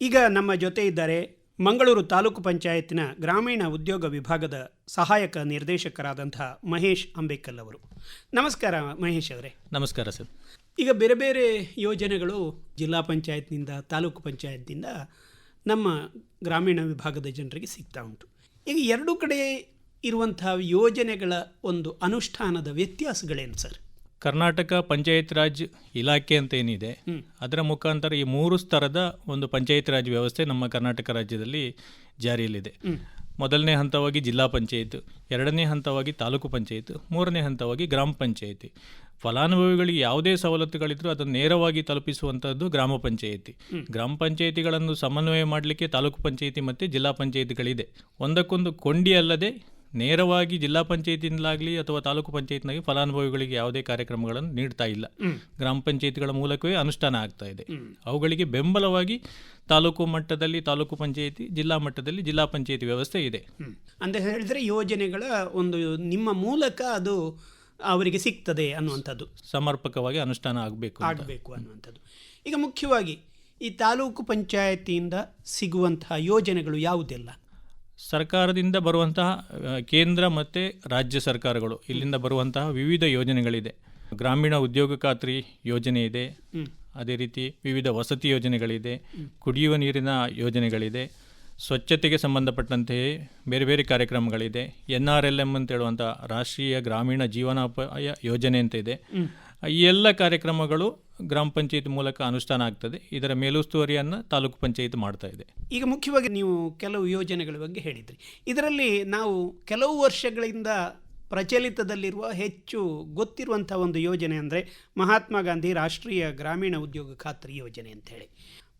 ಈಗ ನಮ್ಮ ಜೊತೆ ಇದ್ದಾರೆ ಮಂಗಳೂರು ತಾಲೂಕು ಪಂಚಾಯತ್ನ ಗ್ರಾಮೀಣ ಉದ್ಯೋಗ ವಿಭಾಗದ ಸಹಾಯಕ ನಿರ್ದೇಶಕರಾದಂಥ ಮಹೇಶ್ ಅಂಬೇಕಲ್ ಅವರು. ನಮಸ್ಕಾರ ಮಹೇಶ್ ಅವರೇ. ನಮಸ್ಕಾರ ಸರ್. ಈಗ ಬೇರೆ ಬೇರೆ ಯೋಜನೆಗಳು ಜಿಲ್ಲಾ ಪಂಚಾಯತ್ನಿಂದ ತಾಲೂಕು ಪಂಚಾಯತ್ನಿಂದ ನಮ್ಮ ಗ್ರಾಮೀಣ ವಿಭಾಗದ ಜನರಿಗೆ ಸಿಗ್ತಾ ಉಂಟು. ಈಗ ಎರಡೂ ಕಡೆ ಇರುವಂಥ ಯೋಜನೆಗಳ ಒಂದು ಅನುಷ್ಠಾನದ ವ್ಯತ್ಯಾಸಗಳೇನು ಸರ್? ಕರ್ನಾಟಕ ಪಂಚಾಯತ್ ರಾಜ್ ಇಲಾಖೆ ಅಂತ ಏನಿದೆ ಅದರ ಮುಖಾಂತರ ಈ ಮೂರು ಸ್ತರದ ಒಂದು ಪಂಚಾಯತ್ ರಾಜ್ ವ್ಯವಸ್ಥೆ ನಮ್ಮ ಕರ್ನಾಟಕ ರಾಜ್ಯದಲ್ಲಿ ಜಾರಿಯಲ್ಲಿದೆ. ಮೊದಲನೇ ಹಂತವಾಗಿ ಜಿಲ್ಲಾ ಪಂಚಾಯತ್ ಎರಡನೇ ಹಂತವಾಗಿ ತಾಲೂಕು ಪಂಚಾಯತ್ ಮೂರನೇ ಹಂತವಾಗಿ ಗ್ರಾಮ ಪಂಚಾಯಿತಿ. ಫಲಾನುಭವಿಗಳಿಗೆ ಯಾವುದೇ ಸವಲತ್ತುಗಳಿದ್ರೂ ಅದನ್ನು ನೇರವಾಗಿ ತಲುಪಿಸುವಂಥದ್ದು ಗ್ರಾಮ ಪಂಚಾಯಿತಿ. ಗ್ರಾಮ ಪಂಚಾಯಿತಿಗಳನ್ನು ಸಮನ್ವಯ ಮಾಡಲಿಕ್ಕೆ ತಾಲೂಕು ಪಂಚಾಯಿತಿ ಮತ್ತು ಜಿಲ್ಲಾ ಪಂಚಾಯಿತಿಗಳಿದೆ. ಒಂದಕ್ಕೊಂದು ಕೊಂಡಿ ಅಲ್ಲದೆ ನೇರವಾಗಿ ಜಿಲ್ಲಾ ಪಂಚಾಯತಿಯಿಂದಲಾಗಲಿ ಅಥವಾ ತಾಲೂಕು ಪಂಚಾಯತ್ನಾಗಿ ಫಲಾನುಭವಿಗಳಿಗೆ ಯಾವುದೇ ಕಾರ್ಯಕ್ರಮಗಳನ್ನು ನೀಡ್ತಾ ಇಲ್ಲ. ಗ್ರಾಮ ಪಂಚಾಯತಿಗಳ ಮೂಲಕವೇ ಅನುಷ್ಠಾನ ಆಗ್ತಾ ಇದೆ. ಅವುಗಳಿಗೆ ಬೆಂಬಲವಾಗಿ ತಾಲೂಕು ಮಟ್ಟದಲ್ಲಿ ತಾಲೂಕು ಪಂಚಾಯತಿ ಜಿಲ್ಲಾ ಮಟ್ಟದಲ್ಲಿ ಜಿಲ್ಲಾ ಪಂಚಾಯತಿ ವ್ಯವಸ್ಥೆ ಇದೆ. ಅಂತ ಹೇಳಿದ್ರೆ ಯೋಜನೆಗಳ ಒಂದು ನಿಮ್ಮ ಮೂಲಕ ಅದು ಅವರಿಗೆ ಸಿಗ್ತದೆ ಅನ್ನುವಂಥದ್ದು. ಸಮರ್ಪಕವಾಗಿ ಅನುಷ್ಠಾನ ಆಗಬೇಕು ಆಗಬೇಕು ಅನ್ನುವಂಥದ್ದು. ಈಗ ಮುಖ್ಯವಾಗಿ ಈ ತಾಲೂಕು ಪಂಚಾಯತಿಯಿಂದ ಸಿಗುವಂತಹ ಯೋಜನೆಗಳು ಯಾವುದೆಲ್ಲ? ಸರ್ಕಾರದಿಂದ ಬರುವಂತಹ ಕೇಂದ್ರ ಮತ್ತು ರಾಜ್ಯ ಸರ್ಕಾರಗಳು ಇಲ್ಲಿಂದ ಬರುವಂತಹ ವಿವಿಧ ಯೋಜನೆಗಳಿದೆ. ಗ್ರಾಮೀಣ ಉದ್ಯೋಗ ಖಾತ್ರಿ ಯೋಜನೆ ಇದೆ. ಅದೇ ರೀತಿ ವಿವಿಧ ವಸತಿ ಯೋಜನೆಗಳಿದೆ. ಕುಡಿಯುವ ನೀರಿನ ಯೋಜನೆಗಳಿದೆ. ಸ್ವಚ್ಛತೆಗೆ ಸಂಬಂಧಪಟ್ಟಂತೆಯೇ ಬೇರೆ ಬೇರೆ ಕಾರ್ಯಕ್ರಮಗಳಿದೆ. ಎನ್ ಆರ್ ಎಲ್ ಎಂ ಅಂತ ಹೇಳುವಂಥ ರಾಷ್ಟ್ರೀಯ ಗ್ರಾಮೀಣ ಜೀವನೋಪಾಯ ಯೋಜನೆ ಅಂತ ಇದೆ. ಈ ಎಲ್ಲ ಕಾರ್ಯಕ್ರಮಗಳು ಗ್ರಾಮ ಪಂಚಾಯತ್ ಮೂಲಕ ಅನುಷ್ಠಾನ ಆಗ್ತದೆ. ಇದರ ಮೇಲುಸ್ತುವರಿಯನ್ನು ತಾಲೂಕು ಪಂಚಾಯತ್ ಮಾಡ್ತಾ ಇದೆ. ಈಗ ಮುಖ್ಯವಾಗಿ ನೀವು ಕೆಲವು ಯೋಜನೆಗಳ ಬಗ್ಗೆ ಹೇಳಿದ್ರಿ. ಇದರಲ್ಲಿ ನಾವು ಕೆಲವು ವರ್ಷಗಳಿಂದ ಪ್ರಚಲಿತದಲ್ಲಿರುವ ಹೆಚ್ಚು ಗೊತ್ತಿರುವಂಥ ಒಂದು ಯೋಜನೆ ಅಂದರೆ ಮಹಾತ್ಮ ಗಾಂಧಿ ರಾಷ್ಟ್ರೀಯ ಗ್ರಾಮೀಣ ಉದ್ಯೋಗ ಖಾತ್ರಿ ಯೋಜನೆ ಅಂತೇಳಿ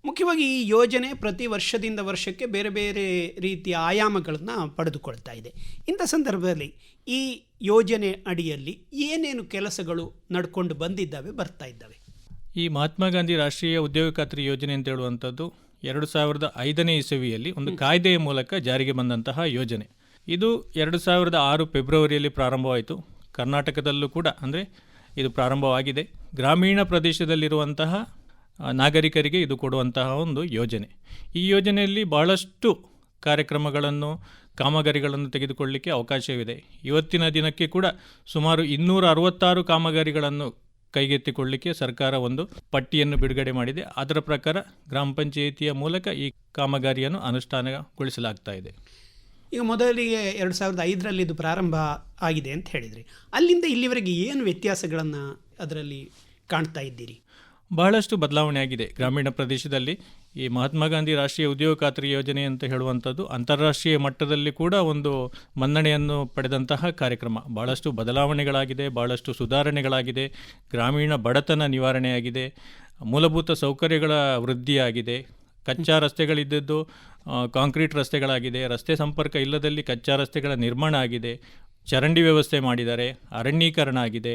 ಮುಖ್ಯವಾಗಿ ಈ ಯೋಜನೆ ಪ್ರತಿ ವರ್ಷದಿಂದ ವರ್ಷಕ್ಕೆ ಬೇರೆ ಬೇರೆ ರೀತಿಯ ಆಯಾಮಗಳನ್ನು ಪಡೆದುಕೊಳ್ತಾ ಇದೆ. ಇಂಥ ಸಂದರ್ಭದಲ್ಲಿ ಈ ಯೋಜನೆ ಅಡಿಯಲ್ಲಿ ಏನೇನು ಕೆಲಸಗಳು ನಡ್ಕೊಂಡು ಬಂದಿದ್ದಾವೆ ಬರ್ತಾ ಇದ್ದಾವೆ? ಈ ಮಹಾತ್ಮ ಗಾಂಧಿ ರಾಷ್ಟ್ರೀಯ ಉದ್ಯೋಗ ಖಾತ್ರಿ ಯೋಜನೆ ಅಂತ ಹೇಳುವಂಥದ್ದು ಎರಡು ಸಾವಿರದ ಐದನೇ ಇಸವಿಯಲ್ಲಿ ಒಂದು ಕಾಯ್ದೆಯ ಮೂಲಕ ಜಾರಿಗೆ ಬಂದಂತಹ ಯೋಜನೆ. ಇದು ಎರಡು ಸಾವಿರದ ಆರು ಫೆಬ್ರವರಿಯಲ್ಲಿ ಪ್ರಾರಂಭವಾಯಿತು. ಕರ್ನಾಟಕದಲ್ಲೂ ಕೂಡ ಅಂದರೆ ಇದು ಪ್ರಾರಂಭವಾಗಿದೆ. ಗ್ರಾಮೀಣ ಪ್ರದೇಶದಲ್ಲಿರುವಂತಹ ನಾಗರಿಕರಿಗೆ ಇದು ಕೊಡುವಂತಹ ಒಂದು ಯೋಜನೆ. ಈ ಯೋಜನೆಯಲ್ಲಿ ಬಹಳಷ್ಟು ಕಾರ್ಯಕ್ರಮಗಳನ್ನು, ಕಾಮಗಾರಿಗಳನ್ನು ತೆಗೆದುಕೊಳ್ಳಲಿಕ್ಕೆ ಅವಕಾಶವಿದೆ. ಇವತ್ತಿನ ದಿನಕ್ಕೆ ಕೂಡ ಸುಮಾರು ಇನ್ನೂರ ಅರವತ್ತಾರು ಕಾಮಗಾರಿಗಳನ್ನು ಕೈಗೆತ್ತಿಕೊಳ್ಳಲಿಕ್ಕೆ ಸರ್ಕಾರ ಒಂದು ಪಟ್ಟಿಯನ್ನು ಬಿಡುಗಡೆ ಮಾಡಿದೆ. ಅದರ ಪ್ರಕಾರ ಗ್ರಾಮ ಪಂಚಾಯಿತಿಯ ಮೂಲಕ ಈ ಕಾಮಗಾರಿಯನ್ನು ಅನುಷ್ಠಾನಗೊಳಿಸಲಾಗ್ತಾ ಇದೆ. ಈಗ ಮೊದಲಿಗೆ ಎರಡು ಸಾವಿರದ ಐದರಲ್ಲಿ ಇದು ಪ್ರಾರಂಭ ಆಗಿದೆ ಅಂತ ಹೇಳಿದ್ರಿ. ಅಲ್ಲಿಂದ ಇಲ್ಲಿವರೆಗೆ ಏನು ವ್ಯತ್ಯಾಸಗಳನ್ನು ಅದರಲ್ಲಿ ಕಾಣ್ತಾ ಇದ್ದೀರಿ? ಬಹಳಷ್ಟು ಬದಲಾವಣೆ ಆಗಿದೆ. ಗ್ರಾಮೀಣ ಪ್ರದೇಶದಲ್ಲಿ ಈ ಮಹಾತ್ಮ ಗಾಂಧಿ ರಾಷ್ಟ್ರೀಯ ಉದ್ಯೋಗ ಖಾತ್ರಿ ಯೋಜನೆ ಅಂತ ಹೇಳುವಂಥದ್ದು ಅಂತಾರಾಷ್ಟ್ರೀಯ ಮಟ್ಟದಲ್ಲಿ ಕೂಡ ಒಂದು ಮನ್ನಣೆಯನ್ನು ಪಡೆದಂತಹ ಕಾರ್ಯಕ್ರಮ. ಬಹಳಷ್ಟು ಬದಲಾವಣೆಗಳಾಗಿದೆ, ಬಹಳಷ್ಟು ಸುಧಾರಣೆಗಳಾಗಿದೆ, ಗ್ರಾಮೀಣ ಬಡತನ ನಿವಾರಣೆಯಾಗಿದೆ, ಮೂಲಭೂತ ಸೌಕರ್ಯಗಳ ವೃದ್ಧಿಯಾಗಿದೆ, ಕಚ್ಚಾ ರಸ್ತೆಗಳಿದ್ದದ್ದು ಕಾಂಕ್ರೀಟ್ ರಸ್ತೆಗಳಾಗಿದೆ, ರಸ್ತೆ ಸಂಪರ್ಕ ಇಲ್ಲದಲ್ಲಿ ಕಚ್ಚಾ ರಸ್ತೆಗಳ ನಿರ್ಮಾಣ ಆಗಿದೆ, ಚರಂಡಿ ವ್ಯವಸ್ಥೆ ಮಾಡಿದ್ದಾರೆ, ಅರಣ್ಯೀಕರಣ ಆಗಿದೆ.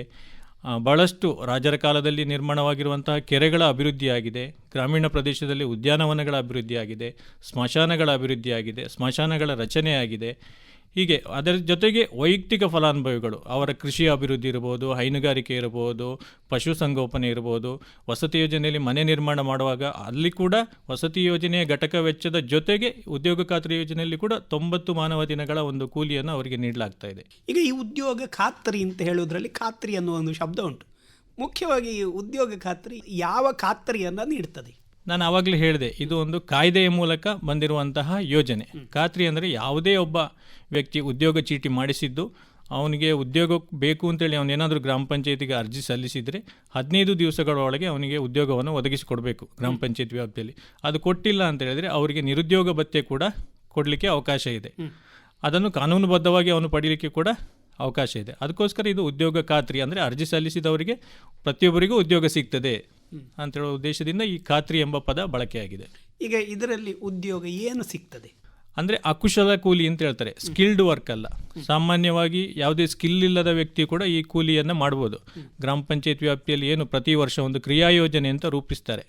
ಆ, ಬಹಳಷ್ಟು ರಾಜರ ಕಾಲದಲ್ಲಿ ನಿರ್ಮಾಣವಾಗಿರುವಂತಹ ಕೆರೆಗಳ ಅಭಿವೃದ್ಧಿಯಾಗಿದೆ ಗ್ರಾಮೀಣ ಪ್ರದೇಶದಲ್ಲಿ ಉದ್ಯಾನವನಗಳ ಅಭಿವೃದ್ಧಿಯಾಗಿದೆ ಸ್ಮಶಾನಗಳ ಅಭಿವೃದ್ಧಿಯಾಗಿದೆ ಸ್ಮಶಾನಗಳ ರಚನೆಯಾಗಿದೆ. ಹೀಗೆ ಅದರ ಜೊತೆಗೆ ವೈಯಕ್ತಿಕ ಫಲಾನುಭವಿಗಳು, ಅವರ ಕೃಷಿ ಅಭಿವೃದ್ಧಿ ಇರ್ಬೋದು, ಹೈನುಗಾರಿಕೆ ಇರ್ಬೋದು ಪಶುಸಂಗೋಪನೆ ಇರ್ಬೋದು, ವಸತಿ ಯೋಜನೆಯಲ್ಲಿ ಮನೆ ನಿರ್ಮಾಣ ಮಾಡುವಾಗ ಅಲ್ಲಿ ಕೂಡ ವಸತಿ ಯೋಜನೆಯ ಘಟಕ ವೆಚ್ಚದ ಜೊತೆಗೆ ಉದ್ಯೋಗ ಖಾತ್ರಿ ಯೋಜನೆಯಲ್ಲಿ ಕೂಡ ತೊಂಬತ್ತು ಮಾನವ ದಿನಗಳ ಒಂದು ಕೂಲಿಯನ್ನು ಅವರಿಗೆ ನೀಡಲಾಗ್ತಾ ಇದೆ. ಈಗ ಈ ಉದ್ಯೋಗ ಖಾತ್ರಿ ಅಂತ ಹೇಳೋದ್ರಲ್ಲಿ ಖಾತ್ರಿ ಅನ್ನುವ ಒಂದು ಶಬ್ದ ಉಂಟು. ಮುಖ್ಯವಾಗಿ ಈ ಉದ್ಯೋಗ ಖಾತ್ರಿ ಯಾವ ಖಾತ್ರಿಯನ್ನು ನೀಡ್ತದೆ? ನಾನು ಆವಾಗಲೇ ಹೇಳಿದೆ ಇದು ಒಂದು ಕಾಯ್ದೆಯ ಮೂಲಕ ಬಂದಿರುವಂತಹ ಯೋಜನೆ. ಖಾತ್ರಿ ಅಂದರೆ ಯಾವುದೇ ಒಬ್ಬ ವ್ಯಕ್ತಿ ಉದ್ಯೋಗ ಚೀಟಿ ಮಾಡಿಸಿದ್ದು ಅವನಿಗೆ ಉದ್ಯೋಗ ಬೇಕು ಅಂತೇಳಿ ಅವನೇನಾದರೂ ಗ್ರಾಮ ಪಂಚಾಯತಿಗೆ ಅರ್ಜಿ ಸಲ್ಲಿಸಿದರೆ ಹದಿನೈದು ದಿವಸಗಳ ಒಳಗೆ ಅವನಿಗೆ ಉದ್ಯೋಗವನ್ನು ಒದಗಿಸಿಕೊಡಬೇಕು ಗ್ರಾಮ ಪಂಚಾಯತ್ ವ್ಯಾಪ್ತಿಯಲ್ಲಿ. ಅದು ಕೊಟ್ಟಿಲ್ಲ ಅಂತ ಹೇಳಿದರೆ ಅವರಿಗೆ ನಿರುದ್ಯೋಗ ಭತ್ಯೆ ಕೂಡ ಕೊಡಲಿಕ್ಕೆ ಅವಕಾಶ ಇದೆ. ಅದನ್ನು ಕಾನೂನುಬದ್ಧವಾಗಿ ಅವನು ಪಡೀಲಿಕ್ಕೆ ಕೂಡ ಅವಕಾಶ ಇದೆ. ಅದಕ್ಕೋಸ್ಕರ ಇದು ಉದ್ಯೋಗ ಖಾತ್ರಿ ಅಂದರೆ ಅರ್ಜಿ ಸಲ್ಲಿಸಿದವರಿಗೆ ಪ್ರತಿಯೊಬ್ಬರಿಗೂ ಉದ್ಯೋಗ ಸಿಗ್ತದೆ. ಅಂತ ಹೇಳೋ ಉದ್ದೇಶದಿಂದ ಈ ಖಾತ್ರಿ ಎಂಬ ಪದ ಬಳಕೆಯಾಗಿದೆ. ಈಗ ಇದರಲ್ಲಿ ಉದ್ಯೋಗ ಏನು ಸಿಗ್ತದೆ? ಅಂದರೆ ಅಕುಶಲ ಕೂಲಿ ಅಂತ ಹೇಳ್ತಾರೆ. ಸ್ಕಿಲ್ಡ್ ವರ್ಕ್ ಅಲ್ಲ. ಸಾಮಾನ್ಯವಾಗಿ ಯಾವುದೇ ಸ್ಕಿಲ್ ಇಲ್ಲದ ವ್ಯಕ್ತಿ ಕೂಡ ಈ ಕೂಲಿಯನ್ನು ಮಾಡ್ಬೋದು. ಗ್ರಾಮ ಪಂಚಾಯತ್ ವ್ಯಾಪ್ತಿಯಲ್ಲಿ ಏನು ಪ್ರತಿ ವರ್ಷ ಒಂದು ಕ್ರಿಯಾ ಯೋಜನೆ ಅಂತ ರೂಪಿಸ್ತಾರೆ.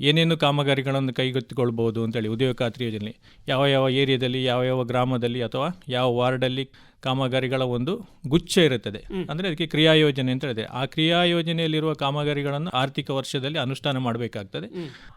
ಏನೇನು ಕಾಮಗಾರಿಗಳನ್ನು ಕೈಗೆತ್ತಿಕೊಳ್ಬೋದು ಅಂತೇಳಿ ಉದ್ಯೋಗ ಖಾತ್ರಿ ಯೋಜನೆ. ಯಾವ ಯಾವ ಏರಿಯಾದಲ್ಲಿ ಯಾವ ಯಾವ ಗ್ರಾಮದಲ್ಲಿ ಅಥವಾ ಯಾವ ವಾರ್ಡಲ್ಲಿ ಕಾಮಗಾರಿಗಳ ಒಂದು ಗುಚ್ಛ ಇರುತ್ತದೆ. ಅಂದರೆ ಅದಕ್ಕೆ ಕ್ರಿಯಾ ಯೋಜನೆ ಅಂತ ಹೇಳಿದೆ. ಆ ಕ್ರಿಯಾ ಯೋಜನೆಯಲ್ಲಿರುವ ಕಾಮಗಾರಿಗಳನ್ನು ಆರ್ಥಿಕ ವರ್ಷದಲ್ಲಿ ಅನುಷ್ಠಾನ ಮಾಡಬೇಕಾಗ್ತದೆ.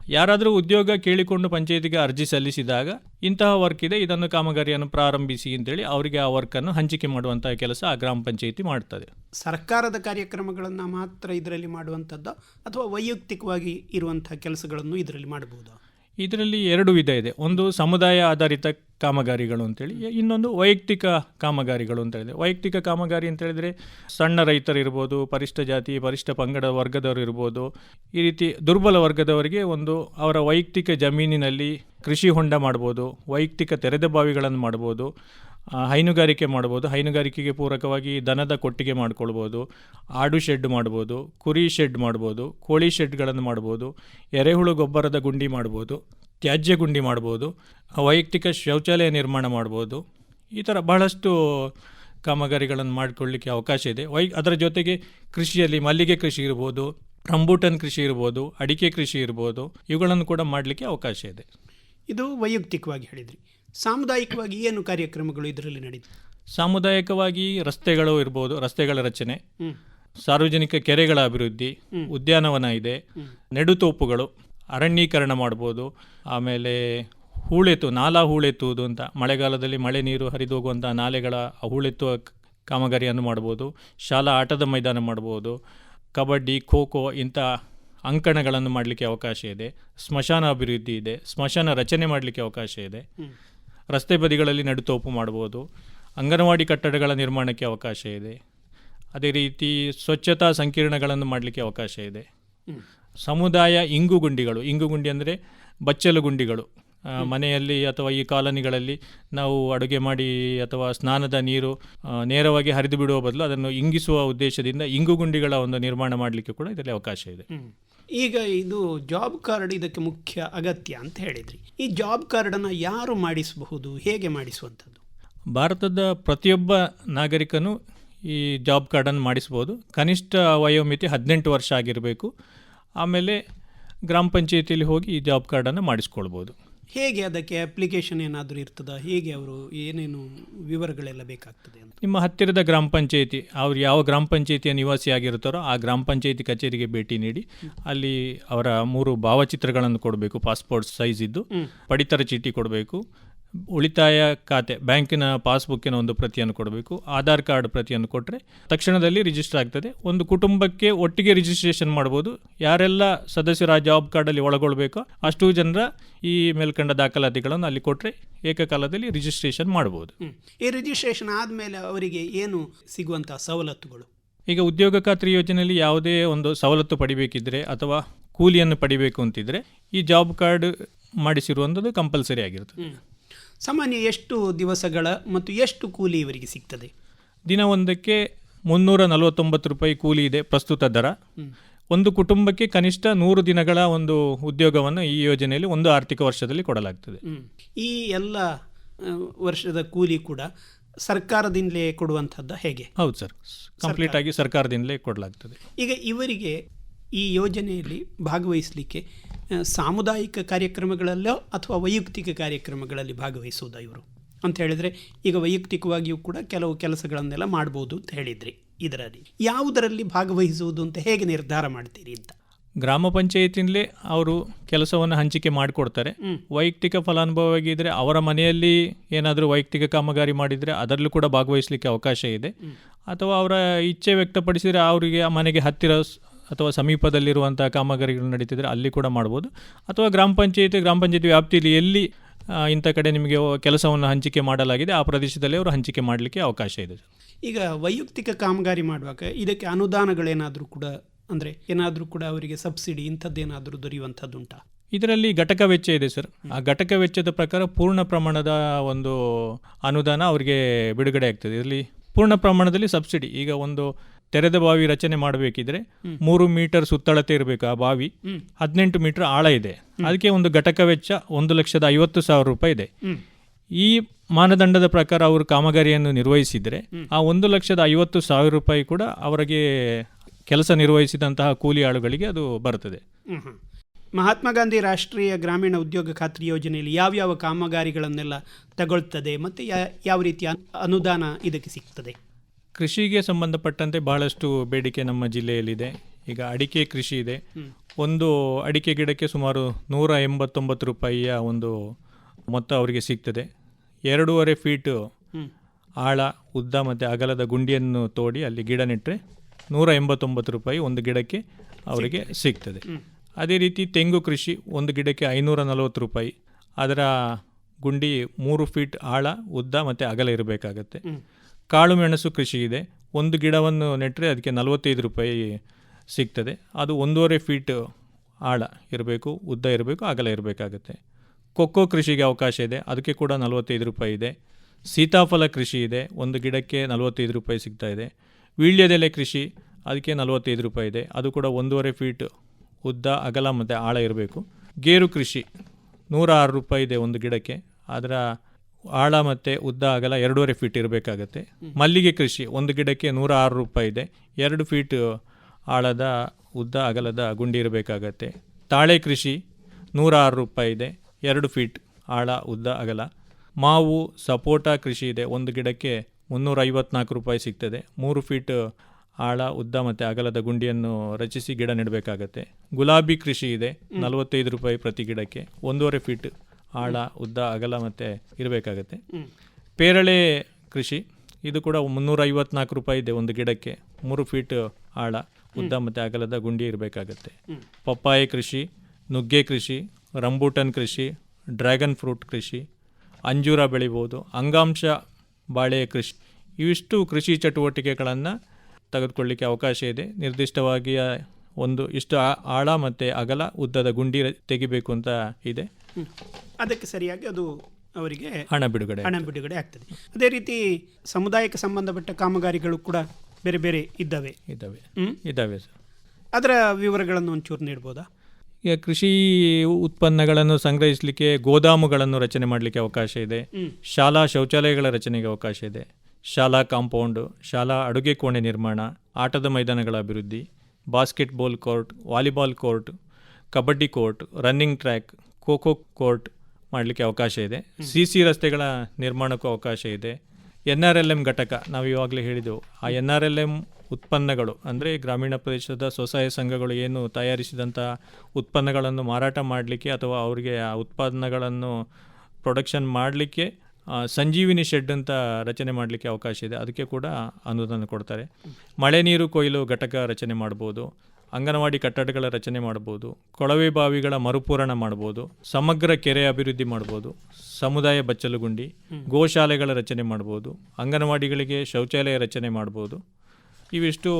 ಯಾರಾದರೂ ಉದ್ಯೋಗ ಕೇಳಿಕೊಂಡು ಪಂಚಾಯತಿಗೆ ಅರ್ಜಿ ಸಲ್ಲಿಸಿದಾಗ ಇಂತಹ ವರ್ಕ್ ಇದೆ, ಇದನ್ನು ಕಾಮಗಾರಿಯನ್ನು ಪ್ರಾರಂಭಿಸಿ ಅಂತೇಳಿ ಅವರಿಗೆ ಆ ವರ್ಕನ್ನು ಹಂಚಿಕೆ ಮಾಡುವಂತಹ ಕೆಲಸ ಆ ಗ್ರಾಮ ಪಂಚಾಯತಿ ಮಾಡ್ತದೆ. ಸರ್ಕಾರದ ಕಾರ್ಯಕ್ರಮಗಳನ್ನು ಮಾತ್ರ ಇದರಲ್ಲಿ ಮಾಡುವಂಥದ್ದು ಅಥವಾ ವೈಯಕ್ತಿಕವಾಗಿ ಇರುವಂತಹ ಕೆಲಸಗಳನ್ನು ಇದರಲ್ಲಿ ಮಾಡಬಹುದಾ? ಇದರಲ್ಲಿ ಎರಡು ವಿಧ ಇದೆ. ಒಂದು ಸಮುದಾಯ ಆಧಾರಿತ ಕಾಮಗಾರಿಗಳು ಅಂತೇಳಿ, ಇನ್ನೊಂದು ವೈಯಕ್ತಿಕ ಕಾಮಗಾರಿಗಳು ಅಂತ ಹೇಳಿದೆ ವೈಯಕ್ತಿಕ ಕಾಮಗಾರಿ ಅಂತ ಹೇಳಿದ್ರೆ ಸಣ್ಣ ರೈತರಿರ್ಬೋದು ಪರಿಷ್ಠ ಜಾತಿ, ಪರಿಷ್ಠ ಪಂಗಡ ವರ್ಗದವರು ಇರ್ಬೋದು. ಈ ರೀತಿ ದುರ್ಬಲ ವರ್ಗದವರಿಗೆ ಒಂದು ಅವರ ವೈಯಕ್ತಿಕ ಜಮೀನಿನಲ್ಲಿ ಕೃಷಿ ಹೊಂಡ ಮಾಡ್ಬೋದು, ವೈಯಕ್ತಿಕ ತೆರೆದ ಬಾವಿಗಳನ್ನು ಮಾಡ್ಬೋದು. ಹೈನುಗಾರಿಕೆ ಮಾಡ್ಬೋದು. ಹೈನುಗಾರಿಕೆಗೆ ಪೂರಕವಾಗಿ ದನದ ಕೊಟ್ಟಿಗೆ ಮಾಡ್ಕೊಳ್ಬೋದು. ಆಡು ಶೆಡ್ ಮಾಡ್ಬೋದು. ಕುರಿ ಶೆಡ್ ಮಾಡ್ಬೋದು. ಕೋಳಿ ಶೆಡ್ಗಳನ್ನು ಮಾಡ್ಬೋದು. ಎರೆಹುಳು ಗೊಬ್ಬರದ ಗುಂಡಿ ಮಾಡ್ಬೋದು. ತ್ಯಾಜ್ಯ ಗುಂಡಿ ಮಾಡ್ಬೋದು. ವೈಯಕ್ತಿಕ ಶೌಚಾಲಯ ನಿರ್ಮಾಣ ಮಾಡ್ಬೋದು. ಈ ಥರ ಬಹಳಷ್ಟು ಕಾಮಗಾರಿಗಳನ್ನು ಮಾಡಿಕೊಳ್ಳಿಕ್ಕೆ ಅವಕಾಶ ಇದೆ. ವೈ ಅದರ ಜೊತೆಗೆ ಕೃಷಿಯಲ್ಲಿ ಮಲ್ಲಿಗೆ ಕೃಷಿ ಇರ್ಬೋದು, ರಂಬೂಟನ್ ಕೃಷಿ ಇರ್ಬೋದು, ಅಡಿಕೆ ಕೃಷಿ ಇರ್ಬೋದು, ಇವುಗಳನ್ನು ಕೂಡ ಮಾಡಲಿಕ್ಕೆ ಅವಕಾಶ ಇದೆ. ಇದು ವೈಯಕ್ತಿಕವಾಗಿ ಹೇಳಿದ್ರಿ. ಸಾಮುದಾಯಿಕವಾಗಿ ಏನು ಕಾರ್ಯಕ್ರಮಗಳು ಇದರಲ್ಲಿ ನಡೆಯಿತು ಸಾಮುದಾಯಿಕವಾಗಿ ರಸ್ತೆಗಳು ಇರ್ಬೋದು ರಸ್ತೆಗಳ ರಚನೆ ಸಾರ್ವಜನಿಕ ಕೆರೆಗಳ ಅಭಿವೃದ್ಧಿ ಉದ್ಯಾನವನ ಇದೆ ನೆಡುತೋಪುಗಳು ಅರಣ್ಯೀಕರಣ ಮಾಡ್ಬೋದು ಆಮೇಲೆ ಹೂಳೆತ್ತು ನಾಲಾ ಹೂಳೆತ್ತುವುದು ಅಂತ ಮಳೆಗಾಲದಲ್ಲಿ ಮಳೆ ನೀರು ಹರಿದೋಗುವಂಥ ನಾಲೆಗಳ ಹೂಳೆತ್ತುವ ಕಾಮಗಾರಿಯನ್ನು ಮಾಡ್ಬೋದು ಶಾಲಾ ಆಟದ ಮೈದಾನ ಮಾಡ್ಬೋದು ಕಬಡ್ಡಿ ಖೋ ಖೋ ಇಂಥ ಅಂಕಣಗಳನ್ನು ಮಾಡಲಿಕ್ಕೆ ಅವಕಾಶ ಇದೆ ಸ್ಮಶಾನ ಅಭಿವೃದ್ಧಿ ಇದೆ ಸ್ಮಶಾನ ರಚನೆ ಮಾಡಲಿಕ್ಕೆ ಅವಕಾಶ ಇದೆ. ರಸ್ತೆ ಬದಿಗಳಲ್ಲಿ ನಡುತೋಪು ಮಾಡ್ಬೋದು ಅಂಗನವಾಡಿ ಕಟ್ಟಡಗಳ ನಿರ್ಮಾಣಕ್ಕೆ ಅವಕಾಶ ಇದೆ. ಅದೇ ರೀತಿ ಸ್ವಚ್ಛತಾ ಸಂಕೀರ್ಣಗಳನ್ನು ಮಾಡಲಿಕ್ಕೆ ಅವಕಾಶ ಇದೆ. ಸಮುದಾಯ ಇಂಗು ಗುಂಡಿಗಳು ಇಂಗು ಗುಂಡಿ ಅಂದರೆ ಬಚ್ಚಲು ಗುಂಡಿಗಳು ಮನೆಯಲ್ಲಿ ಅಥವಾ ಈ ಕಾಲನಿಗಳಲ್ಲಿ ನಾವು ಅಡುಗೆ ಮಾಡಿ ಅಥವಾ ಸ್ನಾನದ ನೀರು ನೇರವಾಗಿ ಹರಿದು ಬಿಡುವ ಬದಲು ಅದನ್ನು ಇಂಗಿಸುವ ಉದ್ದೇಶದಿಂದ ಇಂಗು ಗುಂಡಿಗಳ ಒಂದು ನಿರ್ಮಾಣ ಮಾಡಲಿಕ್ಕೆ ಕೂಡ ಇದರಲ್ಲಿ ಅವಕಾಶ ಇದೆ. ಈಗ ಇದು ಜಾಬ್ ಕಾರ್ಡ್ ಇದಕ್ಕೆ ಮುಖ್ಯ ಅಗತ್ಯ ಅಂತ ಹೇಳಿದ್ರಿ. ಈ ಜಾಬ್ ಕಾರ್ಡನ್ನು ಯಾರು ಮಾಡಿಸಬಹುದು ಹೇಗೆ ಮಾಡಿಸುವಂಥದ್ದು? ಭಾರತದ ಪ್ರತಿಯೊಬ್ಬ ನಾಗರಿಕನು ಈ ಜಾಬ್ ಕಾರ್ಡನ್ನು ಮಾಡಿಸ್ಬೋದು ಕನಿಷ್ಠ ವಯೋಮಿತಿ ಹದಿನೆಂಟು ವರ್ಷ ಆಗಿರಬೇಕು. ಆಮೇಲೆ ಗ್ರಾಮ ಪಂಚಾಯತಿಯಲ್ಲಿ ಹೋಗಿ ಈ ಜಾಬ್ ಕಾರ್ಡನ್ನು ಮಾಡಿಸ್ಕೊಳ್ಬೋದು. ಹೇಗೆ ಅದಕ್ಕೆ ಅಪ್ಲಿಕೇಶನ್ ಏನಾದರೂ ಇರ್ತದ? ಹೇಗೆ ಅವರು ಏನೇನು ವಿವರಗಳೆಲ್ಲ ಬೇಕಾಗ್ತದೆ ಅಂತ? ನಿಮ್ಮ ಹತ್ತಿರದ ಗ್ರಾಮ ಪಂಚಾಯಿತಿ ಅವ್ರು ಯಾವ ಗ್ರಾಮ ಪಂಚಾಯಿತಿಯ ನಿವಾಸಿ ಆಗಿರುತ್ತಾರೋ ಆ ಗ್ರಾಮ ಪಂಚಾಯಿತಿ ಕಚೇರಿಗೆ ಭೇಟಿ ನೀಡಿ ಅಲ್ಲಿ ಅವರ ಮೂರು ಭಾವಚಿತ್ರಗಳನ್ನು ಕೊಡಬೇಕು ಪಾಸ್ಪೋರ್ಟ್ ಸೈಜ್ ಇದ್ದು ಪಡಿತರ ಚೀಟಿ ಕೊಡಬೇಕು ಉಳಿತಾಯ ಖಾತೆ ಬ್ಯಾಂಕಿನ ಪಾಸ್ಬುಕ್ಕಿನ ಒಂದು ಪ್ರತಿಯನ್ನು ಕೊಡಬೇಕು ಆಧಾರ್ ಕಾರ್ಡ್ ಪ್ರತಿಯನ್ನು ಕೊಟ್ಟರೆ ತಕ್ಷಣದಲ್ಲಿ ರಿಜಿಸ್ಟರ್ ಆಗ್ತದೆ. ಒಂದು ಕುಟುಂಬಕ್ಕೆ ಒಟ್ಟಿಗೆ ರಿಜಿಸ್ಟ್ರೇಷನ್ ಮಾಡ್ಬೋದು. ಯಾರೆಲ್ಲ ಸದಸ್ಯರ ಆ ಜಾಬ್ ಕಾರ್ಡಲ್ಲಿ ಒಳಗೊಳ್ಬೇಕೋ ಅಷ್ಟು ಜನರ ಈ ಮೇಲ್ಕಂಡ ದಾಖಲಾತಿಗಳನ್ನು ಅಲ್ಲಿ ಕೊಟ್ಟರೆ ಏಕಕಾಲದಲ್ಲಿ ರಿಜಿಸ್ಟ್ರೇಷನ್ ಮಾಡ್ಬೋದು. ಈ ರಿಜಿಸ್ಟ್ರೇಷನ್ ಆದಮೇಲೆ ಅವರಿಗೆ ಏನು ಸಿಗುವಂತಹ ಸವಲತ್ತುಗಳು? ಈಗ ಉದ್ಯೋಗ ಖಾತ್ರಿ ಯೋಜನೆಯಲ್ಲಿ ಯಾವುದೇ ಒಂದು ಸವಲತ್ತು ಪಡಿಬೇಕಿದ್ರೆ ಅಥವಾ ಕೂಲಿಯನ್ನು ಪಡಿಬೇಕು ಅಂತಿದ್ರೆ ಈ ಜಾಬ್ ಕಾರ್ಡ್ ಮಾಡಿಸಿರುವಂಥದ್ದು ಕಂಪಲ್ಸರಿ ಆಗಿರ್ತದೆ. ಹ್ಮ್. ಸಾಮಾನ್ಯ ಎಷ್ಟು ದಿವಸಗಳ ಮತ್ತು ಎಷ್ಟು ಕೂಲಿ ಇವರಿಗೆ ಸಿಗ್ತದೆ? ದಿನವೊಂದಕ್ಕೆ ಮುನ್ನೂರ ನಲವತ್ತೊಂಬತ್ತು ರೂಪಾಯಿ ಕೂಲಿ ಇದೆ ಪ್ರಸ್ತುತ ದರ. ಒಂದು ಕುಟುಂಬಕ್ಕೆ ಕನಿಷ್ಠ ನೂರು ದಿನಗಳ ಒಂದು ಉದ್ಯೋಗವನ್ನು ಈ ಯೋಜನೆಯಲ್ಲಿ ಒಂದು ಆರ್ಥಿಕ ವರ್ಷದಲ್ಲಿ ಕೊಡಲಾಗ್ತದೆ. ಈ ಎಲ್ಲ ವರ್ಷದ ಕೂಲಿ ಕೂಡ ಸರ್ಕಾರದಿಂದಲೇ ಕೊಡುವಂಥದ್ದು ಹೇಗೆ? ಹೌದು ಸರ್. ಕಂಪ್ಲೀಟ್ ಆಗಿ ಸರ್ಕಾರದಿಂದಲೇ ಕೊಡಲಾಗ್ತದೆ. ಈಗ ಇವರಿಗೆ ಈ ಯೋಜನೆಯಲ್ಲಿ ಭಾಗವಹಿಸಲಿಕ್ಕೆ ಸಾಮುದಾಯಿಕ ಕಾರ್ಯಕ್ರಮಗಳಲ್ಲೋ ಅಥವಾ ವೈಯಕ್ತಿಕ ಕಾರ್ಯಕ್ರಮಗಳಲ್ಲಿ ಭಾಗವಹಿಸೋದ ಇವರು? ಅಂತ ಹೇಳಿದರೆ ಈಗ ವೈಯಕ್ತಿಕವಾಗಿಯೂ ಕೂಡ ಕೆಲವು ಕೆಲಸಗಳನ್ನೆಲ್ಲ ಮಾಡ್ಬೋದು ಅಂತ ಹೇಳಿದ್ರಿ ಇದರಲ್ಲಿ. ಯಾವುದರಲ್ಲಿ ಭಾಗವಹಿಸುವುದು ಅಂತ ಹೇಗೆ ನಿರ್ಧಾರ ಮಾಡ್ತೀರಿ ಅಂತ? ಗ್ರಾಮ ಪಂಚಾಯತಿನಲ್ಲೇ ಅವರು ಕೆಲಸವನ್ನು ಹಂಚಿಕೆ ಮಾಡಿಕೊಡ್ತಾರೆ. ವೈಯಕ್ತಿಕ ಫಲಾನುಭವಿಯಾಗಿದ್ದರೆ ಅವರ ಮನೆಯಲ್ಲಿ ಏನಾದರೂ ವೈಯಕ್ತಿಕ ಕಾಮಗಾರಿ ಮಾಡಿದರೆ ಅದರಲ್ಲೂ ಕೂಡ ಭಾಗವಹಿಸಲಿಕ್ಕೆ ಅವಕಾಶ ಇದೆ. ಅಥವಾ ಅವರ ಇಚ್ಛೆ ವ್ಯಕ್ತಪಡಿಸಿದರೆ ಅವರಿಗೆ ಆ ಮನೆಗೆ ಹತ್ತಿರ ಅಥವಾ ಸಮೀಪದಲ್ಲಿರುವಂಥ ಕಾಮಗಾರಿಗಳು ನಡೀತಿದ್ರೆ ಅಲ್ಲಿ ಕೂಡ ಮಾಡ್ಬೋದು. ಅಥವಾ ಗ್ರಾಮ ಪಂಚಾಯಿತಿ ಗ್ರಾಮ ಪಂಚಾಯತಿ ವ್ಯಾಪ್ತಿಯಲ್ಲಿ ಎಲ್ಲಿ ಇಂಥ ಕಡೆ ನಿಮಗೆ ಕೆಲಸವನ್ನು ಹಂಚಿಕೆ ಮಾಡಲಾಗಿದೆ ಆ ಪ್ರದೇಶದಲ್ಲಿ ಅವರು ಹಂಚಿಕೆ ಮಾಡಲಿಕ್ಕೆ ಅವಕಾಶ ಇದೆ. ಈಗ ವೈಯಕ್ತಿಕ ಕಾಮಗಾರಿ ಮಾಡುವಾಗ ಇದಕ್ಕೆ ಅನುದಾನಗಳೇನಾದರೂ ಕೂಡ ಅಂದರೆ ಏನಾದರೂ ಕೂಡ ಅವರಿಗೆ ಸಬ್ಸಿಡಿ ಇಂಥದ್ದೇನಾದರೂ ದೊರೆಯುವಂಥದ್ದುಂಟಾ ಇದರಲ್ಲಿ ಘಟಕ ವೆಚ್ಚ ಇದೆ ಸರ್. ಆ ಘಟಕ ವೆಚ್ಚದ ಪ್ರಕಾರ ಪೂರ್ಣ ಪ್ರಮಾಣದ ಒಂದು ಅನುದಾನ ಅವರಿಗೆ ಬಿಡುಗಡೆ ಆಗ್ತದೆ. ಇದರಲ್ಲಿ ಪೂರ್ಣ ಪ್ರಮಾಣದಲ್ಲಿ ಸಬ್ಸಿಡಿ. ಈಗ ಒಂದು ತೆರೆದ ಬಾವಿ ರಚನೆ ಮಾಡಬೇಕಿದ್ರೆ ಮೂರು ಮೀಟರ್ ಸುತ್ತಳತೆ ಇರಬೇಕು ಆ ಬಾವಿ. ಹದಿನೆಂಟು ಮೀಟರ್ ಆಳ ಇದೆ. ಅದಕ್ಕೆ ಒಂದು ಘಟಕ ವೆಚ್ಚ ಒಂದು ಲಕ್ಷದ ಐವತ್ತು ಸಾವಿರ ರೂಪಾಯಿ ಇದೆ. ಈ ಮಾನದಂಡದ ಪ್ರಕಾರ ಅವರು ಕಾಮಗಾರಿಯನ್ನು ನಿರ್ವಹಿಸಿದರೆ ಆ ಒಂದು ಲಕ್ಷದ ಐವತ್ತು ಸಾವಿರ ರೂಪಾಯಿ ಕೂಡ ಅವರಿಗೆ ಕೆಲಸ ನಿರ್ವಹಿಸಿದಂತಹ ಕೂಲಿ ಆಳುಗಳಿಗೆ ಅದು ಬರುತ್ತದೆ. ಮಹಾತ್ಮ ಗಾಂಧಿ ರಾಷ್ಟ್ರೀಯ ಗ್ರಾಮೀಣ ಉದ್ಯೋಗ ಖಾತ್ರಿ ಯೋಜನೆಯಲ್ಲಿ ಯಾವ್ಯಾವ ಕಾಮಗಾರಿಗಳನ್ನೆಲ್ಲ ತಗೊಳ್ತದೆ ಮತ್ತು ಯಾವ ರೀತಿಯ ಅನುದಾನ ಇದಕ್ಕೆ ಸಿಗ್ತದೆ? ಕೃಷಿಗೆ ಸಂಬಂಧಪಟ್ಟಂತೆ ಬಹಳಷ್ಟು ಬೇಡಿಕೆ ನಮ್ಮ ಜಿಲ್ಲೆಯಲ್ಲಿದೆ. ಈಗ ಅಡಿಕೆ ಕೃಷಿ ಇದೆ. ಒಂದು ಅಡಿಕೆ ಗಿಡಕ್ಕೆ ಸುಮಾರು ನೂರ ಎಂಬತ್ತೊಂಬತ್ತು ರೂಪಾಯಿಯ ಒಂದು ಮೊತ್ತ ಅವರಿಗೆ ಸಿಗ್ತದೆ. ಎರಡೂವರೆ ಫೀಟು. ಆಳ ಉದ್ದ ಮತ್ತು ಅಗಲದ ಗುಂಡಿಯನ್ನು ತೋಡಿ ಅಲ್ಲಿ ಗಿಡ ನೆಟ್ಟರೆ ನೂರ ಎಂಬತ್ತೊಂಬತ್ತು ರೂಪಾಯಿ ಒಂದು ಗಿಡಕ್ಕೆ ಅವರಿಗೆ ಸಿಗ್ತದೆ. ಅದೇ ರೀತಿ ತೆಂಗು ಕೃಷಿ ಒಂದು ಗಿಡಕ್ಕೆ ಐನೂರ ನಲವತ್ತು ರೂಪಾಯಿ. ಅದರ ಗುಂಡಿ ಮೂರು ಫೀಟ್ ಆಳ ಉದ್ದ ಮತ್ತು ಅಗಲ ಇರಬೇಕಾಗತ್ತೆ. ಕಾಳು ಮೆಣಸು ಕೃಷಿ ಇದೆ. ಒಂದು ಗಿಡವನ್ನು ನೆಟ್ಟರೆ ಅದಕ್ಕೆ ನಲವತ್ತೈದು ರೂಪಾಯಿ ಸಿಗ್ತದೆ. ಅದು ಒಂದೂವರೆ ಫೀಟ್ ಆಳ ಇರಬೇಕು, ಉದ್ದ ಇರಬೇಕು, ಅಗಲ ಇರಬೇಕಾಗತ್ತೆ. ಕೊಕ್ಕೋ ಕೃಷಿಗೆ ಅವಕಾಶ ಇದೆ. ಅದಕ್ಕೆ ಕೂಡ ನಲವತ್ತೈದು ರೂಪಾಯಿ ಇದೆ. ಸೀತಾಫಲ ಕೃಷಿ ಇದೆ. ಒಂದು ಗಿಡಕ್ಕೆ ನಲವತ್ತೈದು ರೂಪಾಯಿ ಸಿಗ್ತಾ ಇದೆ. ವೀಳ್ಯದೆಲೆ ಕೃಷಿ, ಅದಕ್ಕೆ ನಲವತ್ತೈದು ರೂಪಾಯಿ ಇದೆ. ಅದು ಕೂಡ ಒಂದೂವರೆ ಫೀಟ್ ಉದ್ದ, ಅಗಲ ಮತ್ತು ಆಳ ಇರಬೇಕು. ಗೇರು ಕೃಷಿ ನೂರ ಆರು ರೂಪಾಯಿ ಇದೆ ಒಂದು ಗಿಡಕ್ಕೆ. ಅದರ ಆಳ ಮತ್ತು ಉದ್ದ ಅಗಲ ಎರಡೂವರೆ ಫೀಟ್ ಇರಬೇಕಾಗತ್ತೆ. ಮಲ್ಲಿಗೆ ಕೃಷಿ ಒಂದು ಗಿಡಕ್ಕೆ ನೂರ ಆರು ರೂಪಾಯಿ ಇದೆ. ಎರಡು ಫೀಟ್ ಆಳದ ಉದ್ದ ಅಗಲದ ಗುಂಡಿ ಇರಬೇಕಾಗತ್ತೆ. ತಾಳೆ ಕೃಷಿ ನೂರ ಆರು ರೂಪಾಯಿ ಇದೆ. ಎರಡು ಫೀಟ್ ಆಳ ಉದ್ದ ಅಗಲ. ಮಾವು ಸಪೋಟ ಕೃಷಿ ಇದೆ. ಒಂದು ಗಿಡಕ್ಕೆ ಮುನ್ನೂರ ಐವತ್ನಾಲ್ಕು ರೂಪಾಯಿ ಸಿಗ್ತದೆ. ಮೂರು ಫೀಟ್ ಆಳ ಉದ್ದ ಮತ್ತು ಅಗಲದ ಗುಂಡಿಯನ್ನು ರಚಿಸಿ ಗಿಡ ನೆಡಬೇಕಾಗತ್ತೆ. ಗುಲಾಬಿ ಕೃಷಿ ಇದೆ. ನಲವತ್ತೈದು ರೂಪಾಯಿ ಪ್ರತಿ ಗಿಡಕ್ಕೆ. ಒಂದೂವರೆ ಫೀಟ್ ಆಳ ಉದ್ದ ಅಗಲ ಮತ್ತು ಇರಬೇಕಾಗತ್ತೆ. ಪೇರಳೆ ಕೃಷಿ ಇದು ಕೂಡ ಮುನ್ನೂರ ಐವತ್ನಾಲ್ಕು ರೂಪಾಯಿ ಇದೆ ಒಂದು ಗಿಡಕ್ಕೆ. ಮೂರು ಫೀಟ್ ಆಳ ಉದ್ದ ಮತ್ತು ಅಗಲದ ಗುಂಡಿ ಇರಬೇಕಾಗತ್ತೆ. ಪಪ್ಪಾಯ ಕೃಷಿ ನುಗ್ಗೆ ಕೃಷಿ ರಂಬೂಟನ್ ಕೃಷಿ ಡ್ರ್ಯಾಗನ್ ಫ್ರೂಟ್ ಕೃಷಿ ಅಂಜೂರ ಬೆಳಿಬೋದು ಅಂಗಾಂಶ ಬಾಳೆ ಕೃಷಿ. ಇವಿಷ್ಟು ಕೃಷಿ ಚಟುವಟಿಕೆಗಳನ್ನು ತೆಗೆದುಕೊಳ್ಳಿಕ್ಕೆ ಅವಕಾಶ ಇದೆ. ನಿರ್ದಿಷ್ಟವಾಗಿ ಒಂದು ಇಷ್ಟು ಆ- ಆಳ ಮತ್ತು ಅಗಲ ಉದ್ದದ ಗುಂಡಿ ತೆಗಿಬೇಕು ಅಂತ ಇದೆ. ಅದಕ್ಕೆ ಸರಿಯಾಗಿ ಅದು ಅವರಿಗೆ ಹಣ ಬಿಡುಗಡೆ ಹಣ ಬಿಡುಗಡೆ ಆಗ್ತದೆ. ಅದೇ ರೀತಿ ಸಮುದಾಯಕ್ಕೆ ಸಂಬಂಧಪಟ್ಟ ಕಾಮಗಾರಿಗಳು ಕೂಡ ಬೇರೆ ಬೇರೆ ಇದ್ದಾವೆ. ಇದ್ದಾವೆ? ಇದ್ದಾವೆ ಸರ್. ಅದರ ವಿವರಗಳನ್ನು ಒಂಚೂರು ನೀಡ್ಬೋದಾ? ಈಗ ಕೃಷಿ ಉತ್ಪನ್ನಗಳನ್ನು ಸಂಗ್ರಹಿಸಲಿಕ್ಕೆ ಗೋದಾಮುಗಳನ್ನು ರಚನೆ ಮಾಡಲಿಕ್ಕೆ ಅವಕಾಶ ಇದೆ. ಶಾಲಾ ಶೌಚಾಲಯಗಳ ರಚನೆಗೆ ಅವಕಾಶ ಇದೆ. ಶಾಲಾ ಕಾಂಪೌಂಡು ಶಾಲಾ ಅಡುಗೆ ಕೋಣೆ ನಿರ್ಮಾಣ ಆಟದ ಮೈದಾನಗಳ ಅಭಿವೃದ್ಧಿ basketball court volleyball court kabaddi court running track kho court ಮಾಡಲಿಕ್ಕೆ ಅವಕಾಶ ಇದೆ. ಸಿ ಸಿ ರಸ್ತೆಗಳ ನಿರ್ಮಾಣಕ್ಕೂ ಅವಕಾಶ ಇದೆ. ಎನ್ ಆರ್ ಎಲ್ ಎಂ ಘಟಕ ನಾವು ಇವಾಗಲೇ ಹೇಳಿದೆವು ಆ ಎನ್ ಆರ್ ಎಲ್ ಎಂ ಉತ್ಪನ್ನಗಳು ಅಂದರೆ ಗ್ರಾಮೀಣ ಪ್ರದೇಶದ ಸ್ವಸಹಾಯ ಸಂಘಗಳು ಏನು ತಯಾರಿಸಿದಂಥ ಉತ್ಪನ್ನಗಳನ್ನು ಮಾರಾಟ ಮಾಡಲಿಕ್ಕೆ ಅಥವಾ ಅವರಿಗೆ ಆ ಉತ್ಪನ್ನಗಳನ್ನು ಪ್ರೊಡಕ್ಷನ್ ಮಾಡಲಿಕ್ಕೆ ಸಂಜೀವಿನಿ ಶೆಡ್ ಅಂತ ರಚನೆ ಮಾಡಲಿಕ್ಕೆ ಅವಕಾಶ ಇದೆ. ಅದಕ್ಕೆ ಕೂಡ ಅನುದಾನ ಕೊಡ್ತಾರೆ. ಮಳೆ ನೀರು ಕೊಯ್ಲು ಘಟಕ ರಚನೆ ಮಾಡ್ಬೋದು. ಅಂಗನವಾಡಿ ಕಟ್ಟಡಗಳ ರಚನೆ ಮಾಡ್ಬೋದು ಕೊಳವೆ ಬಾವಿಗಳ ಮರುಪೂರಣ ಮಾಡ್ಬೋದು ಸಮಗ್ರ ಕೆರೆ ಅಭಿವೃದ್ಧಿ ಮಾಡ್ಬೋದು ಸಮುದಾಯ ಬಚ್ಚಲುಗುಂಡಿ ಗೋಶಾಲೆಗಳ ರಚನೆ ಮಾಡ್ಬೋದು ಅಂಗನವಾಡಿಗಳಿಗೆ ಶೌಚಾಲಯ ರಚನೆ ಮಾಡ್ಬೋದು ಇವಿಷ್ಟು